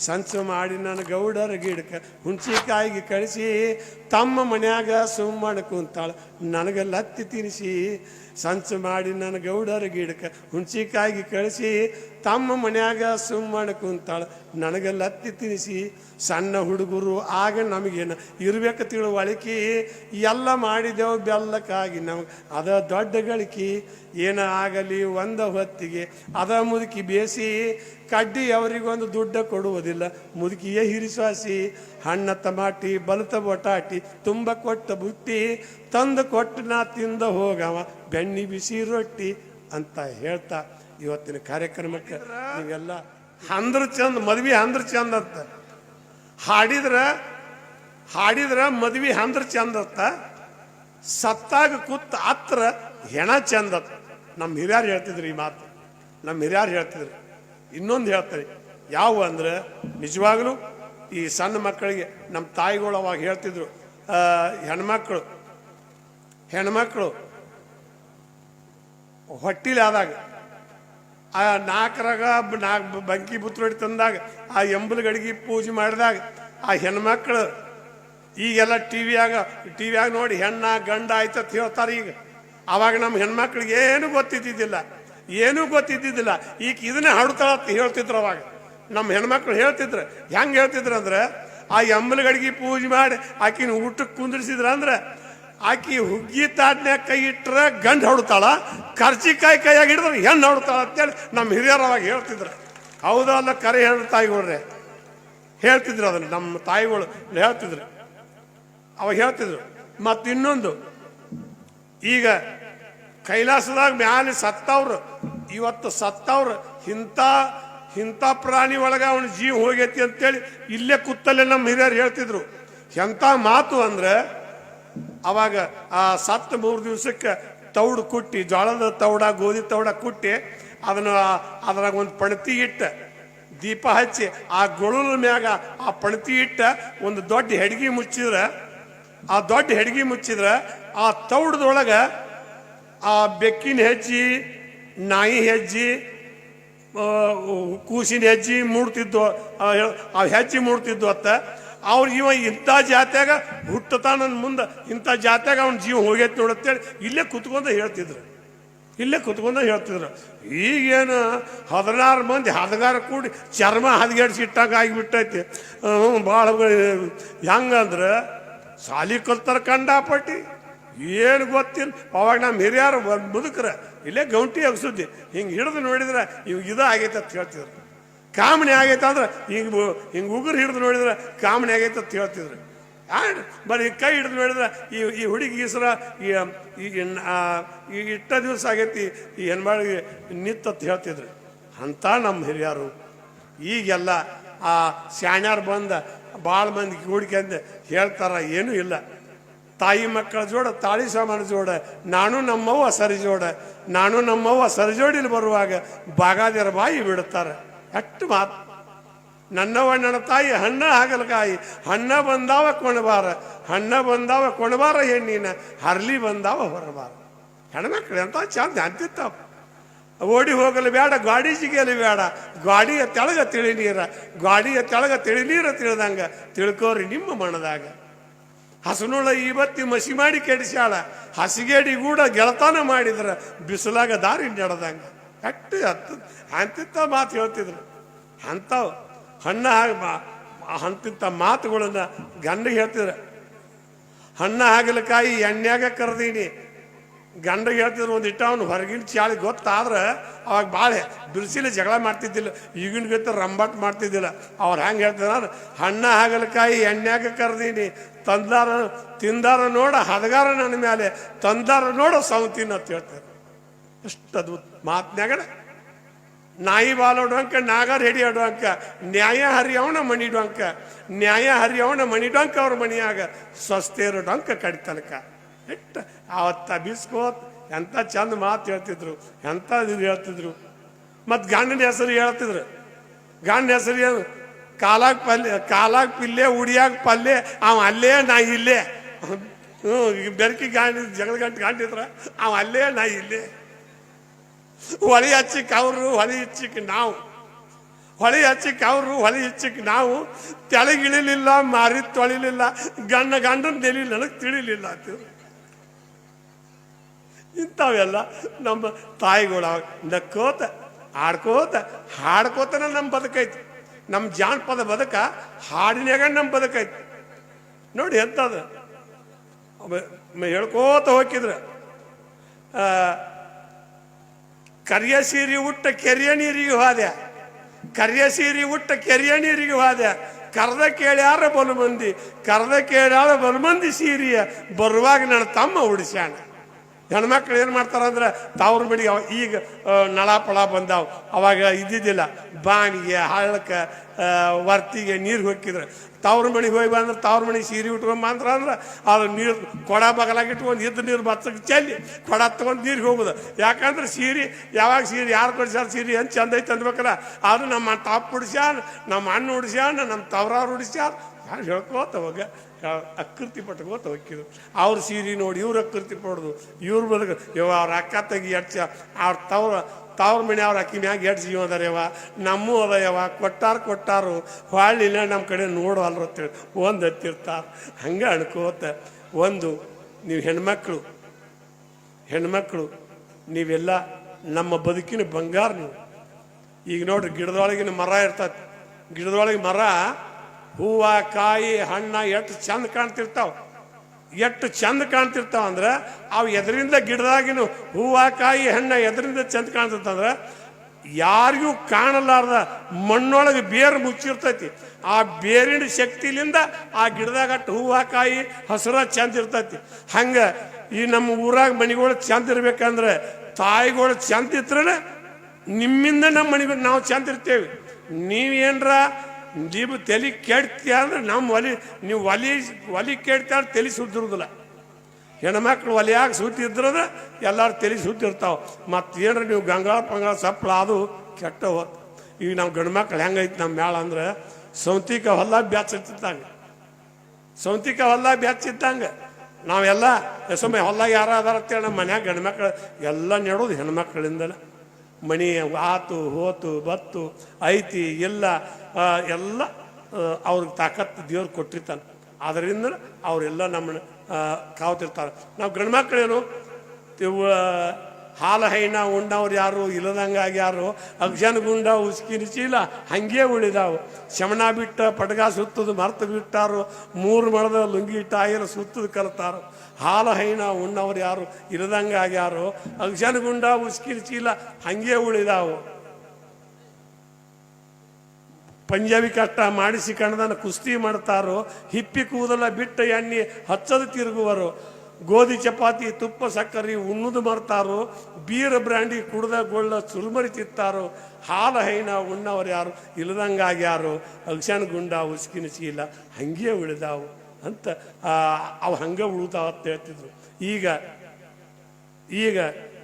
ಸಂಚು ಮಾಡಿ ನನ್ನ ಗೌಡರ ಗಿಡಕ ಹುಣ್ಸಿಕಾಯಿಗೆ ಕಳಿಸಿ, ತಮ್ಮ ಮನ್ಯಾಗ ಸುಮ್ಮನೆ ಕುಂತಾಳ, ನನಗೆ ಲತ್ತಿ ತಿನ್ನಿಸಿ ಸಂಚು ಮಾಡಿ ನನ್ನ ಗೌಡರ ಗಿಡಕ ಹುಣ್ಸಿಕಾಯಿಗೆ ಕಳಿಸಿ, ತಮ್ಮ ಮನ್ಯಾಗ ಸುಮ್ಮನೆ ಕುಂತಾಳ, ನನಗೆ ಲತ್ತಿ ತಿನಿಸಿ, ಸಣ್ಣ ಹುಡುಗರು ಆಗ ನಮಗೇನು ಇರ್ಬೇಕು ತಿಳುವಳಿಕೆ ಎಲ್ಲ ಮಾಡಿದೆವು ಬೆಲ್ಲಕ್ಕಾಗಿ ನಮಗೆ, ಅದ ದೊಡ್ಡ ಗಳಿಕೆ, ಏನ ಆಗಲಿ, ಒಂದ ಹೊತ್ತಿಗೆ ಅದ ಮುದುಕಿ ಬೇಸಿ, ಕಡ್ಡಿ ಅವರಿಗೊಂದು ದುಡ್ಡ ಕೊಡುವುದಿಲ್ಲ. ಮುದುಕಿಯೇ ಹಿರಿಸ್ವಾಸಿ, ಹಣ್ಣ ತಮಾಟಿ, ಬಲತ ಬೊಟಾಟಿ, ತುಂಬ ಕೊಟ್ಟ ಬುಟ್ಟಿ, ತಂದು ಕೊಟ್ಟು ನಾ ತಿಂದ ಹೋಗವ, ಬೆಣ್ಣಿ ಬಿಸಿ ರೊಟ್ಟಿ ಅಂತ ಹೇಳ್ತಾ ಇವತ್ತಿನ ಕಾರ್ಯಕ್ರಮಕ್ಕೆ ನೀವೆಲ್ಲ ಅಂದ್ರೆ ಚಂದ, ಮದ್ವಿ ಅಂದ್ರ ಚಂದ ಅಂತ. ಹಾಡಿದ್ರ ಹಾಡಿದ್ರ ಮದ್ವಿ ಅಂದ್ರ ಚಂದ ಅಂತ. ಸತ್ತಾಗ ಕೂತ್ ಹತ್ರ ಹೆಣ ಚಂದ ನಮ್ಮ ಹಿರಿಯರು ಹೇಳ್ತಿದ್ರು ಈ ಮಾತು. ನಮ್ಮ ಹಿರಿಯಾರು ಹೇಳ್ತಿದ್ರು. ಇನ್ನೊಂದು ಹೇಳ್ತಾರೆ, ಯಾವ ಅಂದ್ರೆ, ನಿಜವಾಗ್ಲೂ ಈ ಸಣ್ಣ ಮಕ್ಕಳಿಗೆ ನಮ್ಮ ತಾಯಿಗಳು ಅವಾಗ ಹೇಳ್ತಿದ್ರು ಹೆಣ್ಮಕ್ಳು ಹೆಣ್ಮಕ್ಳು, ಹೊಟ್ಟಿಲಿ ಆದಾಗ, ಆ ನಾಲ್ಕರಾಗ ನಾಲ್ಕು ಬಂಕಿ ಬುತ್ರೊಡಿ ತಂದಾಗ, ಆ ಎಂಬಲ್ ಗಡಿಗೆ ಪೂಜೆ ಮಾಡಿದಾಗ, ಆ ಹೆಣ್ಮಕ್ಳು ಈಗೆಲ್ಲ ಟಿ ವಿಯಾಗ ಟಿ ವಿಯಾಗ ನೋಡಿ ಹೆಣ್ಣ ಗಂಡ ಆಯ್ತತ್ ಹೇಳ್ತಾರೆ ಈಗ. ಅವಾಗ ನಮ್ಮ ಹೆಣ್ಮಕ್ಳಿಗೆ ಏನು ಗೊತ್ತಿದ್ದಿದ್ದಿಲ್ಲ. ಏನೂ ಗೊತ್ತಿದ್ದಿದ್ದಿಲ್ಲ. ಈಗ ಇದನ್ನೇ ಹಾಡುತ್ತಾ ಅಂತ ಹೇಳ್ತಿದ್ರು ಅವಾಗ. ನಮ್ಮ ಹೆಣ್ಮಕ್ಳು ಹೇಳ್ತಿದ್ರು. ಹೆಂಗೆ ಹೇಳ್ತಿದ್ರು ಅಂದ್ರೆ, ಆ ಎಂಬಲ್ ಗಡಿಗೆ ಪೂಜೆ ಮಾಡಿ ಆಕಿನ ಊಟಕ್ಕೆ ಕುಂದಿರ್ಸಿದ್ರ ಅಂದ್ರೆ, ಆಕಿ ಹುಗ್ಗಿ ತಾಟ್ನ್ಯಾಗ ಕೈ ಇಟ್ಟರೆ ಗಂಡು ಹೊಡ್ತಾಳ ಕರ್ಚಿಕಾಯಿ ಕೈಯಾಗಿ ಹಿಡಿದ್ರೆ ಹೆಣ್ಣು ಹೊಡ್ತಾಳ ಅಂತೇಳಿ ನಮ್ಮ ಹಿರಿಯರು ಅವಾಗ ಹೇಳ್ತಿದ್ರು. ಹೌದಲ್ಲ ಕರೆ ಹೆಣ್ಣು ತಾಯಿಗಳ್ರೆ. ಹೇಳ್ತಿದ್ರು ಅದನ್ನು ನಮ್ಮ ತಾಯಿಗಳು ಹೇಳ್ತಿದ್ರು. ಅವಾಗ ಹೇಳ್ತಿದ್ರು. ಮತ್ತಿನ್ನೊಂದು, ಈಗ ಕೈಲಾಸದಾಗ ಮ್ಯಾಲೆ ಸತ್ತವ್ರು, ಇವತ್ತು ಸತ್ತವ್ರು, ಇಂಥ ಇಂಥ ಪ್ರಾಣಿ ಒಳಗೆ ಅವನ ಜೀವ ಹೋಗೈತಿ ಅಂತೇಳಿ ಇಲ್ಲೇ ಕುತ್ತಲ್ಲೇ ನಮ್ಮ ಹಿರಿಯರು ಹೇಳ್ತಿದ್ರು. ಎಂಥ ಮಾತು ಅಂದ್ರೆ, ಅವಾಗ ಆ ಸತ್ತ ಮೂರು ದಿವಸಕ್ಕೆ ತೌಡು ಕುಟ್ಟಿ ಜೋಳದ ತೌಡ, ಗೋಧಿ ತೌಡ ಕುಟ್ಟಿ, ಅದನ್ನ ಅದ್ರಾಗ ಒಂದು ಪಣತಿ ಇಟ್ಟ, ದೀಪ ಹಚ್ಚಿ, ಆ ಗೊಳಲ ಮ್ಯಾಗ ಆ ಪಣತಿ ಇಟ್ಟ, ಒಂದು ದೊಡ್ಡ ಹೆಡ್ಗಿ ಮುಚ್ಚಿದ್ರ, ಆ ದೊಡ್ಡ ಹೆಡ್ಗಿ ಮುಚ್ಚಿದ್ರ, ಆ ತೌಡದೊಳಗ ಆ ಬೆಕ್ಕಿನ ಹೆಜ್ಜೆ, ನಾಯಿ ಹೆಜ್ಜೆ ಕೂಸಿನ ಹೆಜ್ಜೆ ಮೂಡ್ತಿದ್ದು ಆ ಹೆಜ್ಜೆ ಮೂಡ್ತಿದ್ದು ಅತ್ತ. ಅವ್ರು ಇವ ಇಂಥ ಜಾತ್ಯಾಗ ಹುಟ್ಟತಾನ ಮುಂದೆ ಇಂಥ ಜಾತ್ಯಾಗ ಅವ್ನ ಜೀವ ಹೋಗೈತೆ ನೋಡತ್ತೇಳಿ ಇಲ್ಲೇ ಕುತ್ಕೊಂಡ ಹೇಳ್ತಿದ್ರು. ಇಲ್ಲೇ ಕುತ್ಕೊಂಡ ಹೇಳ್ತಿದ್ರು. ಈಗೇನು ಹದಿನಾರು ಮಂದಿ ಹದಗಾರ ಕೂಡಿ ಚರ್ಮ ಹದಗೆಡ್ಸಿ ಇಟ್ಟಂಗೆ ಆಗಿಬಿಟ್ಟೈತಿ. ಭಾಳ ಹೆಂಗಂದ್ರೆ ಸಾಲಿ ಕಲ್ತಾರ ಕಂಡಾಪಟ್ಟಿ. ಏನು ಗೊತ್ತಿಲ್ಲ. ಅವಾಗ ನಮ್ಮ ಹಿರಿಯರು ಒಂದು ಮುದುಕ್ರ ಇಲ್ಲೇ ಗೌಂಟಿ ಅಗಸುದ್ದಿ ಹಿಂಗೆ ಹಿಡಿದು ನೋಡಿದ್ರೆ ಇವ್ ಇದು ಆಗೈತೆ ಅಂತ ಹೇಳ್ತಿದ್ರು. ಕಾಮಣಿ ಆಗೈತೆ ಅಂದ್ರೆ ಹಿಂಗೆ ಹಿಂಗೆ ಉಗುರು ಹಿಡಿದು ನೋಡಿದ್ರೆ ಕಾಮಣಿ ಆಗೈತೆ ಅಂತ ಹೇಳ್ತಿದ್ರು. ಆ, ಬರೀ ಕೈ ಹಿಡಿದು ನೋಡಿದ್ರೆ ಈ ಈ ಹುಡುಗಿ ಈ ಇಟ್ಟ ದಿವಸ ಆಗೈತಿ ಈ ಹೆಣ್ಮಳಿಗೆ ಅಂತ ಹೇಳ್ತಿದ್ರು. ಅಂತ ನಮ್ಮ ಹಿರಿಯರು. ಈಗೆಲ್ಲ ಆ ಶಾಣ್ಯಾರು ಬಂದ ಭಾಳ ಮಂದಿ ಕೂಡ್ಕೊಂಡು ಹೇಳ್ತಾರ ಏನೂ ಇಲ್ಲ. ತಾಯಿ ಮಕ್ಕಳ ಜೋಡ, ತಾಳಿ ಸಾಮಾನ ಜೋಡ, ನಾನು ನಮ್ಮವ್ವ ಸರಿ ಜೋಡ, ನಾನು ನಮ್ಮವ್ವ ಸರಿ ಜೋಡಿಲಿ ಬರುವಾಗ ಬಾಗಾದಿರ ಬಾಯಿ ಬಿಡುತ್ತಾರೆ ಅಷ್ಟು ಮಾತು. ನನ್ನವ್ವ, ನನ್ನ ತಾಯಿ, ಹಣ್ಣ ಹಾಗಲಕಾಯಿ ಹಣ್ಣ ಬಂದಾವ ಕೊಣಬಾರ ಹಣ್ಣ ಬಂದಾವ ಕೊಣಬಾರ ಹೆಣ್ಣಿನ ಹರ್ಲಿ ಬಂದಾವ ಹೊರಬಾರ. ಹೆಣ್ಮಕ್ಳು ಎಂತ ಚಂದ ಅಂತಿತ್ತಾವ ಓಡಿ ಹೋಗಲು ಬೇಡ, ಗಾಡಿ ಜಿಗಿಯಲು ಬೇಡ, ಗಾಡಿಯ ತೆಳಗ ತಿಳಿ ನೀರ, ಗಾಡಿಯ ತೆಳಗ ತಿಳಿ ನೀರ ತಿಳಿದಂಗ ತಿಳ್ಕೋರಿ ನಿಮ್ಮ ಮನದಾಗ. ಹಸನುಳ ಇವತ್ತಿ ಮಸಿ ಮಾಡಿ ಕೆಡಿಸ್ಯಾಳ. ಹಸಿಗೇಡಿ ಕೂಡ ಗೆಳತನ ಮಾಡಿದ್ರ ಬಿಸಿಲಾಗ ದಾರಿ ನಡೆದಂಗ. ಕಟ್ಟಿ ಹತ್ತ ಅಂತಿಂತ ಮಾತು ಹೇಳ್ತಿದ್ರು. ಅಂಥವು ಹಣ್ಣ ಅಂತಿಂತ ಮಾತುಗಳನ್ನ ಗಂಡ ಹೇಳ್ತಿದ್ರು. ಹಣ್ಣ ಹಾಗಲಕಾಯಿ ಎಣ್ಣೆಗ ಕರೆದೀನಿ. ಗಂಡ ಹೇಳ್ತಿದ್ರು ಒಂದು ಇಟ್ಟ ಅವ್ನು ಹೊರಗಿನ ಚಾಳಿ ಗೊತ್ತಾದ್ರೆ ಅವಾಗ ಭಾಳ ಬಿರ್ಸಿಲಿ ಜಗಳ ಮಾಡ್ತಿದ್ದಿಲ್ಲ. ಈಗಿನ ಗೊತ್ತ ರಂಬಟ್ ಮಾಡ್ತಿದ್ದಿಲ್ಲ. ಅವ್ರು ಹೆಂಗೆ ಹೇಳ್ತಿದ್ರು? ಹಣ್ಣ ಹಾಗಲಕಾಯಿ ಎಣ್ಣೆಗೆ ಕರೆದೀನಿ. ತಂದಾರ, ತಿಂದಾರ ನೋಡ, ಹದಗಾರ ನನ್ನ ಮೇಲೆ ತಂದಾರ ನೋಡ ಸೌತಿನ ಅಂತ ಹೇಳ್ತಾರೆ ಎಷ್ಟು ಅದ್ಭುತ ಮಾತ್ನ್ಯಾಗಣ ನಾಯಿ ಬಾಲೋಡುವಂಕ ನಾಗರ್ ಹಿಡಿ ಆಡುವಂಕ ನ್ಯಾಯ ಹರಿಯವನ ಮಣಿಡುವಂಕ ನ್ಯಾಯ ಹರಿಯವನ ಮಣಿಡುವಂಕ ಅವ್ರ ಮನಿಯಾಗ. ಸ್ವಸ್ಥೇರು ಡೊಂಕ ಕಡಿತನಕ ಎಷ್ಟ ಅವತ್ತ ಬಿಸ್ಕೋತ್ ಎಂತ ಚಂದ ಮಾತು ಹೇಳ್ತಿದ್ರು, ಎಂತ ಇದು ಹೇಳ್ತಿದ್ರು. ಮತ್ತು ಗಂಡನ ಹೆಸರು ಹೇಳ್ತಿದ್ರು. ಗಂಡ ಹೆಸರು ಏನು? ಕಾಲಾಗ ಪಲ್ಯ, ಕಾಲಾಗ ಪಿಲ್ಲೆ, ಉಡಿಯಾಗ ಪಲ್ಲೆ, ಅವ ಅಲ್ಲೇ ನಾ ಇಲ್ಲೇ. ಹ್ಞೂ ಬೆರಕಿ ಗಾಂಡಿ, ಜಗಳ ಗಂಟು ಗಾಂಡಿದ್ರ, ಅವ ಅಲ್ಲೇ ನಾ ಇಲ್ಲೇ. ಹೊಳಿ ಹಚ್ಚಿಕ್ ಅವರು ಹೊಳಿ ಹಚ್ಚಿಕ್ ನಾವು. ಹೊಳಿ ಹಚ್ಚಿಕ್ ಅವರು ಹೊಳಿ ಹಚ್ಚಿಕ್ ನಾವು. ತೆಳಗಿಳಿಲಿಲ್ಲ ಮಾರಿ ತೊಳಿಲಿಲ್ಲ. ಗಂಡ ಗಂಡನ ನೆಲಿ ನನಗೆ ತಿಳಿಲಿಲ್ಲ ಅಂತೀವಿ ಇಂಥವೆಲ್ಲ ನಮ್ಮ ತಾಯಿಗಳು ನಕ್ಕೋತ, ಆಡ್ಕೋತ ಹಾಡ್ಕೋತನ ನಮ್ಮ ಬದುಕೈತಿ ನಮ್ಮ ಜಾನಪದ ಬದುಕ ಹಾಡಿನಾಗ ನಮ್ಮ ಬದುಕೈತಿ ನೋಡಿ ಎಂಥದ್ದು. ಹೇಳ್ಕೋತ ಹೋಗಿದ್ರೆ ಕರಿಯ ಸೀರಿ ಉಟ್ಟ ಕೆರೆಯ ನೀರಿಗೆ ಹೋದೆ. ಕರಿಯ ಸೀರಿ ಉಟ್ಟ ಕೆರೆಯ ನೀರಿಗೆ ಹೋದೆ. ಕರೆದ ಕೇಳ್ಯಾರ ಬಲು ಮಂದಿ, ಕರೆದ ಕೇಳ್ಯಾರ ಬಲು ಮಂದಿ ಸೀರಿಯ ಬರುವಾಗ ನನ್ನ ತಮ್ಮ ಉಡಿಸ್ಯಾಣ ಹೆಣ್ಮಕ್ಳು ಏನು ಮಾಡ್ತಾರಂದ್ರೆ ತಾವ್ರ ಅವ- ಈಗ ನಳ ಪಳ ಬಂದಾವ್. ಅವಾಗ ಇದ್ದಿದ್ದಿಲ್ಲ. ಬಾಣಿಗೆ ಹಳ್ಳಕ್ಕೆ ವರ್ತಿಗೆ ನೀರು ಹೊಕ್ಕಿದ್ರೆ. ತವ್ರ ಮಣಿ ಹೋಗಿ ಬಂದ್ರೆ ತವ್ರ ಮಣಿ ಸೀರೆ ಉಟ್ಕೊಂಡ್ ಬಂದ್ರ ಅಂದ್ರೆ ಅದು ನೀರು ಕೊಡ ಬಗಲಾಗಿ ಇಟ್ಕೊಂಡು ಇದ್ದ ನೀರು ಬಚ್ಚಕ್ಕೆ ಚೆಲ್ಲಿ ಕೊಡ ತಗೊಂಡು ನೀರಿಗೆ ಹೋಗ್ಬೋದು ಯಾಕಂದ್ರೆ ಸೀರೆ, ಯಾವಾಗ ಸೀರೆ, ಯಾರು ಕೊಡ್ಸ್ಯಾರ ಸೀರೆ ಏನು ಚಂದ ಐತೆ ಅಂದ್ಬೇಕಲ್ಲ. ಅದು ನಮ್ಮ ತಾಪ್ ಉಡಿಸ್ಯಾರ ನಮ್ಮ ಅಣ್ಣ ಉಡಿಸ್ಯಾರ ನಮ್ಮ ತವರಾರು ಉಡಿಸ್ಯಾರ. ಯಾರು ಹೇಳ್ಕೋತ ಹೋಗ ಅಕೃತಿ ಪಟ್ಕೋತ ಹೋಗಿದ್ರು ಅವ್ರ ಸೀರೆ ನೋಡಿ ಇವ್ರು ಅಕೃತಿ ಪಡೋದು, ಇವ್ರು ಬದುಕ. ಇವ ಅವ್ರ ಅಕ್ಕ ತಗಿ ಎಡ್ಚ, ಅವ್ರ ತವ್ರ ತವ್ರ ಮನೆ ಅವ್ರ ಅಕ್ಕಿ ಮ್ಯಾಗ ಎಡ್ ಜೀವ ಅದಾರ ಯವ ನಮ್ಮೂ ಅದ ಯವ ಕೊಟ್ಟಾರು ಕೊಟ್ಟಾರು ಹೊಳ್ಳಿಲ್ಲ ನಮ್ಮ ಕಡೆ ನೋಡು ಅಲ್ರ ಅಂತೇಳಿ ಒಂದು ಹತ್ತಿರ್ತಾರ. ಹಂಗೆ ಅನ್ಕೋತ ಒಂದು, ನೀವು ಹೆಣ್ಮಕ್ಳು ಹೆಣ್ಮಕ್ಳು, ನೀವೆಲ್ಲ ನಮ್ಮ ಬದುಕಿನ ಬಂಗಾರ ನೀವು. ಈಗ ನೋಡ್ರಿ, ಗಿಡದೊಳಗಿನ ಮರ ಇರ್ತದೆ ಗಿಡದೊಳಗೆ ಮರ ಹೂವ, ಕಾಯಿ, ಹಣ್ಣ ಎಷ್ಟು ಚಂದ ಕಾಣ್ತಿರ್ತಾವ. ಎಷ್ಟು ಚಂದ ಕಾಣ್ತಿರ್ತಾವ ಅಂದ್ರೆ ಅವು ಎದರಿಂದ ಗಿಡದಾಗಿನ ಹೂವ, ಕಾಯಿ, ಹಣ್ಣ ಎದರಿಂದ ಚಂದ ಕಾಣ್ತಿರ್ತಂದ್ರೆ ಯಾರಿಗೂ ಕಾಣಲಾರ್ದ ಮಣ್ಣೊಳಗೆ ಬೇರು ಮುಚ್ಚಿರ್ತೈತಿ. ಆ ಬೇರಿನ ಶಕ್ತಿಲಿಂದ ಆ ಗಿಡದಾಗ ಅಟ್ಟು ಹೂವ, ಕಾಯಿ, ಹಸಿರ ಚಂದ ಇರ್ತೈತಿ. ಹಂಗ ಈ ನಮ್ಮ ಊರಾಗ ಮನೆಗಳು ಚಂದ ಇರ್ಬೇಕಂದ್ರೆ ತಾಯಿಗಳು ಚಂದ ಇದ್ರೆ ನಿಮ್ಮಿಂದ ನಮ್ಮ ಮನೆಗಳು ನಾವು ಚಂದ ಇರ್ತೇವೆ. ನೀವೇನ್ರ ನೀವು ತಲೆ ಕೆಡ್ತೀಯ ಅಂದ್ರೆ ನಮ್ಮ ಒಲಿ, ನೀವು ಒಲಿ ಒಲಿ ಕೆಡ್ತೀಯ ತಲೆ ಸುದ್ದಿರುವುದಿಲ್ಲ ಹೆಣ್ಮಕ್ಳು ಒಲಿಯಾಗ ಸುತ್ತಿದ್ರದ ಎಲ್ಲರೂ ತಲೆ ಸುತ್ತಿರ್ತಾವೆ ಮತ್ತು ಏನಾರ ನೀವು ಗಂಗಾಳ ಪಂಗಾಳ ಸಪ್ಪಳ ಅದು ಕೆಟ್ಟ ಈಗ ನಾವು ಗಂಡ್ಮಕ್ಳು ಹೆಂಗೈತಿ ನಮ್ಮ ಮೇಳ ಅಂದ್ರೆ ಸೌಂತಿಕ ಹೊಲ ಬ್ಯಾಚಿದ್ದಂಗೆ ಸೌಂತಿಕ ಹೊಲ ಬ್ಯಾಚಿದ್ದಂಗೆ ನಾವೆಲ್ಲ ಸುಮ್ಮನೆ ಹೊಲ ಯಾರ ಅದಾರ ಅಂತೇಳಿ ನಮ್ಮ ಮನ್ಯಾಗ ಗಂಡ್ಮಕ್ಳು ಎಲ್ಲ ನೆಡೋದು ಹೆಣ್ಮಕ್ಳಿಂದನೇ. ಮಣಿ ಆತು ಹೋತು ಬತ್ತು ಐತಿ ಎಲ್ಲ ಆ, ಅವ್ರಿಗೆ ತಾಕತ್ತು ದೇವ್ರು ಕೊಟ್ಟಿರ್ತಾನೆ. ಅದರಿಂದ ಅವರೆಲ್ಲ ನಮ್ಮನ್ನ ಕಾವತಿರ್ತಾರೆ. ನಾವು ಗಂಡ್ಮಕ್ಳೇನು ಇವು ಹಾಲು ಹೈನ ಉಂಡವ್ರು ಯಾರು ಇಲ್ಲದಂಗಾಗಿ ಯಾರು? ಅಗ್ಜನ್ ಗುಂಡ ಉಸ್ಕಿನ ಚೀಲ ಹಂಗೆ ಉಳಿದಾವು. ಶಮಣ ಬಿಟ್ಟ ಪಡ್ಗ ಸುತ್ತದು ಮರ್ತು ಬಿಟ್ಟಾರು. ಮೂರು ಮಳದ ಲುಂಗಿ ಟಾಯರ್ ಸುತ್ತದು ಕಲ್ತಾರು. ಹಾಲು ಹೈನ ಉಣ್ಣವ್ರು ಯಾರು? ಇರದಂಗೆ ಆಗ್ಯಾರು? ಅಕ್ಷನ್ ಗುಂಡ ಉಸ್ಕಿನ ಚೀಲ ಹಂಗೆ ಉಳಿದಾವು. ಪಂಜಾಬಿ ಕಷ್ಟ ಮಾಡಿಸಿ ಕಣದನ್ನು ಕುಸ್ತಿ ಮಾಡ್ತಾರೋ? ಹಿಪ್ಪಿ ಕೂದಲ ಬಿಟ್ಟ ಎಣ್ಣೆ ಹಚ್ಚದು ತಿರುಗುವರು. ಗೋಧಿ ಚಪಾತಿ, ತುಪ್ಪ, ಸಕ್ಕರೆ ಉಣ್ಣುದು ಮರ್ತಾರೋ? ಬೀರ ಬ್ರ್ಯಾಂಡಿ ಕುಡ್ದ ಗೊಳ್ಳ ಸುರುಮರಿ ತಿತ್ತಾರೋ ಹಾಲು ಹೈನ ಉಣ್ಣವ್ರು ಯಾರು? ಇಲ್ಲದಂಗಾಗ್ಯಾರು ಅಕ್ಷನ್ ಗುಂಡ ಉಸ್ಕಿನ ಚೀಲ ಹಂಗೆ ಉಳಿದಾವು. ಅಂತ ಅವ ಹಂಗೆ ಉಳಿತಾವ ಅಂತ ಹೇಳ್ತಿದ್ರು. ಈಗ ಈಗ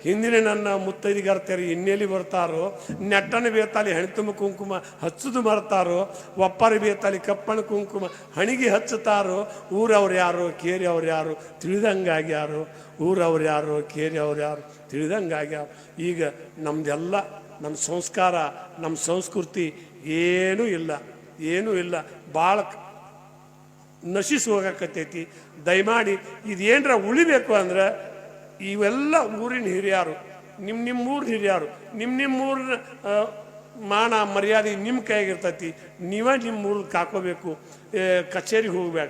ಹಿಂದಿನ ನನ್ನ ಮುತ್ತೈದಿಗರ್ತೆಯರು ಇನ್ನೆಲ್ಲಿ ಬರ್ತಾರೋ, ನೆಟ್ಟನ ಬೇತಾಲಿ ಹಣಿ ತುಂಬ ಕುಂಕುಮ ಹಚ್ಚುದು ಮರ್ತಾರೋ, ಒಪ್ಪರ ಬೇತಾಲಿ ಕಪ್ಪಣ ಕುಂಕುಮ ಹಣಿಗೆ ಹಚ್ಚುತ್ತಾರೋ, ಊರವ್ರು ಯಾರು ಕೇರಿ ಅವ್ರು ಯಾರು ತಿಳಿದಂಗಾಗಿ ಯಾರು, ಊರವ್ರು ಯಾರು ಕೇರಿ ಅವ್ರು ಯಾರು ತಿಳಿದಂಗಾಗಿ ಯಾರು. ಈಗ ನಮ್ದೆಲ್ಲ, ನಮ್ಮ ಸಂಸ್ಕಾರ, ನಮ್ಮ ಸಂಸ್ಕೃತಿ ಏನೂ ಇಲ್ಲ ಏನೂ ಇಲ್ಲ. ಭಾಳ ನಶಿಸಿ ಹೋಗಕತ್ತೈತಿ ದಯಮಾಡಿ ಇದೇನ್ರ ಉಳಿಬೇಕು ಅಂದ್ರೆ ಇವೆಲ್ಲ ಊರಿನ ಹಿರಿಯರು ನಿಮ್ಮ ನಿಮ್ಮ ಊರಿನ ಹಿರಿಯರು ನಿಮ್ಮ ನಿಮ್ಮ ಊರಿನ ಮಾನ ಮರ್ಯಾದೆ ನಿಮ್ಮ ಕೈಯಾಗಿರ್ತೈತಿ, ನೀವೇ ನಿಮ್ಮ ಊರಿಗೆ ಕಾಕೋಬೇಕು. ಕಚೇರಿಗೆ ಹೋಗ್ಬೇಡ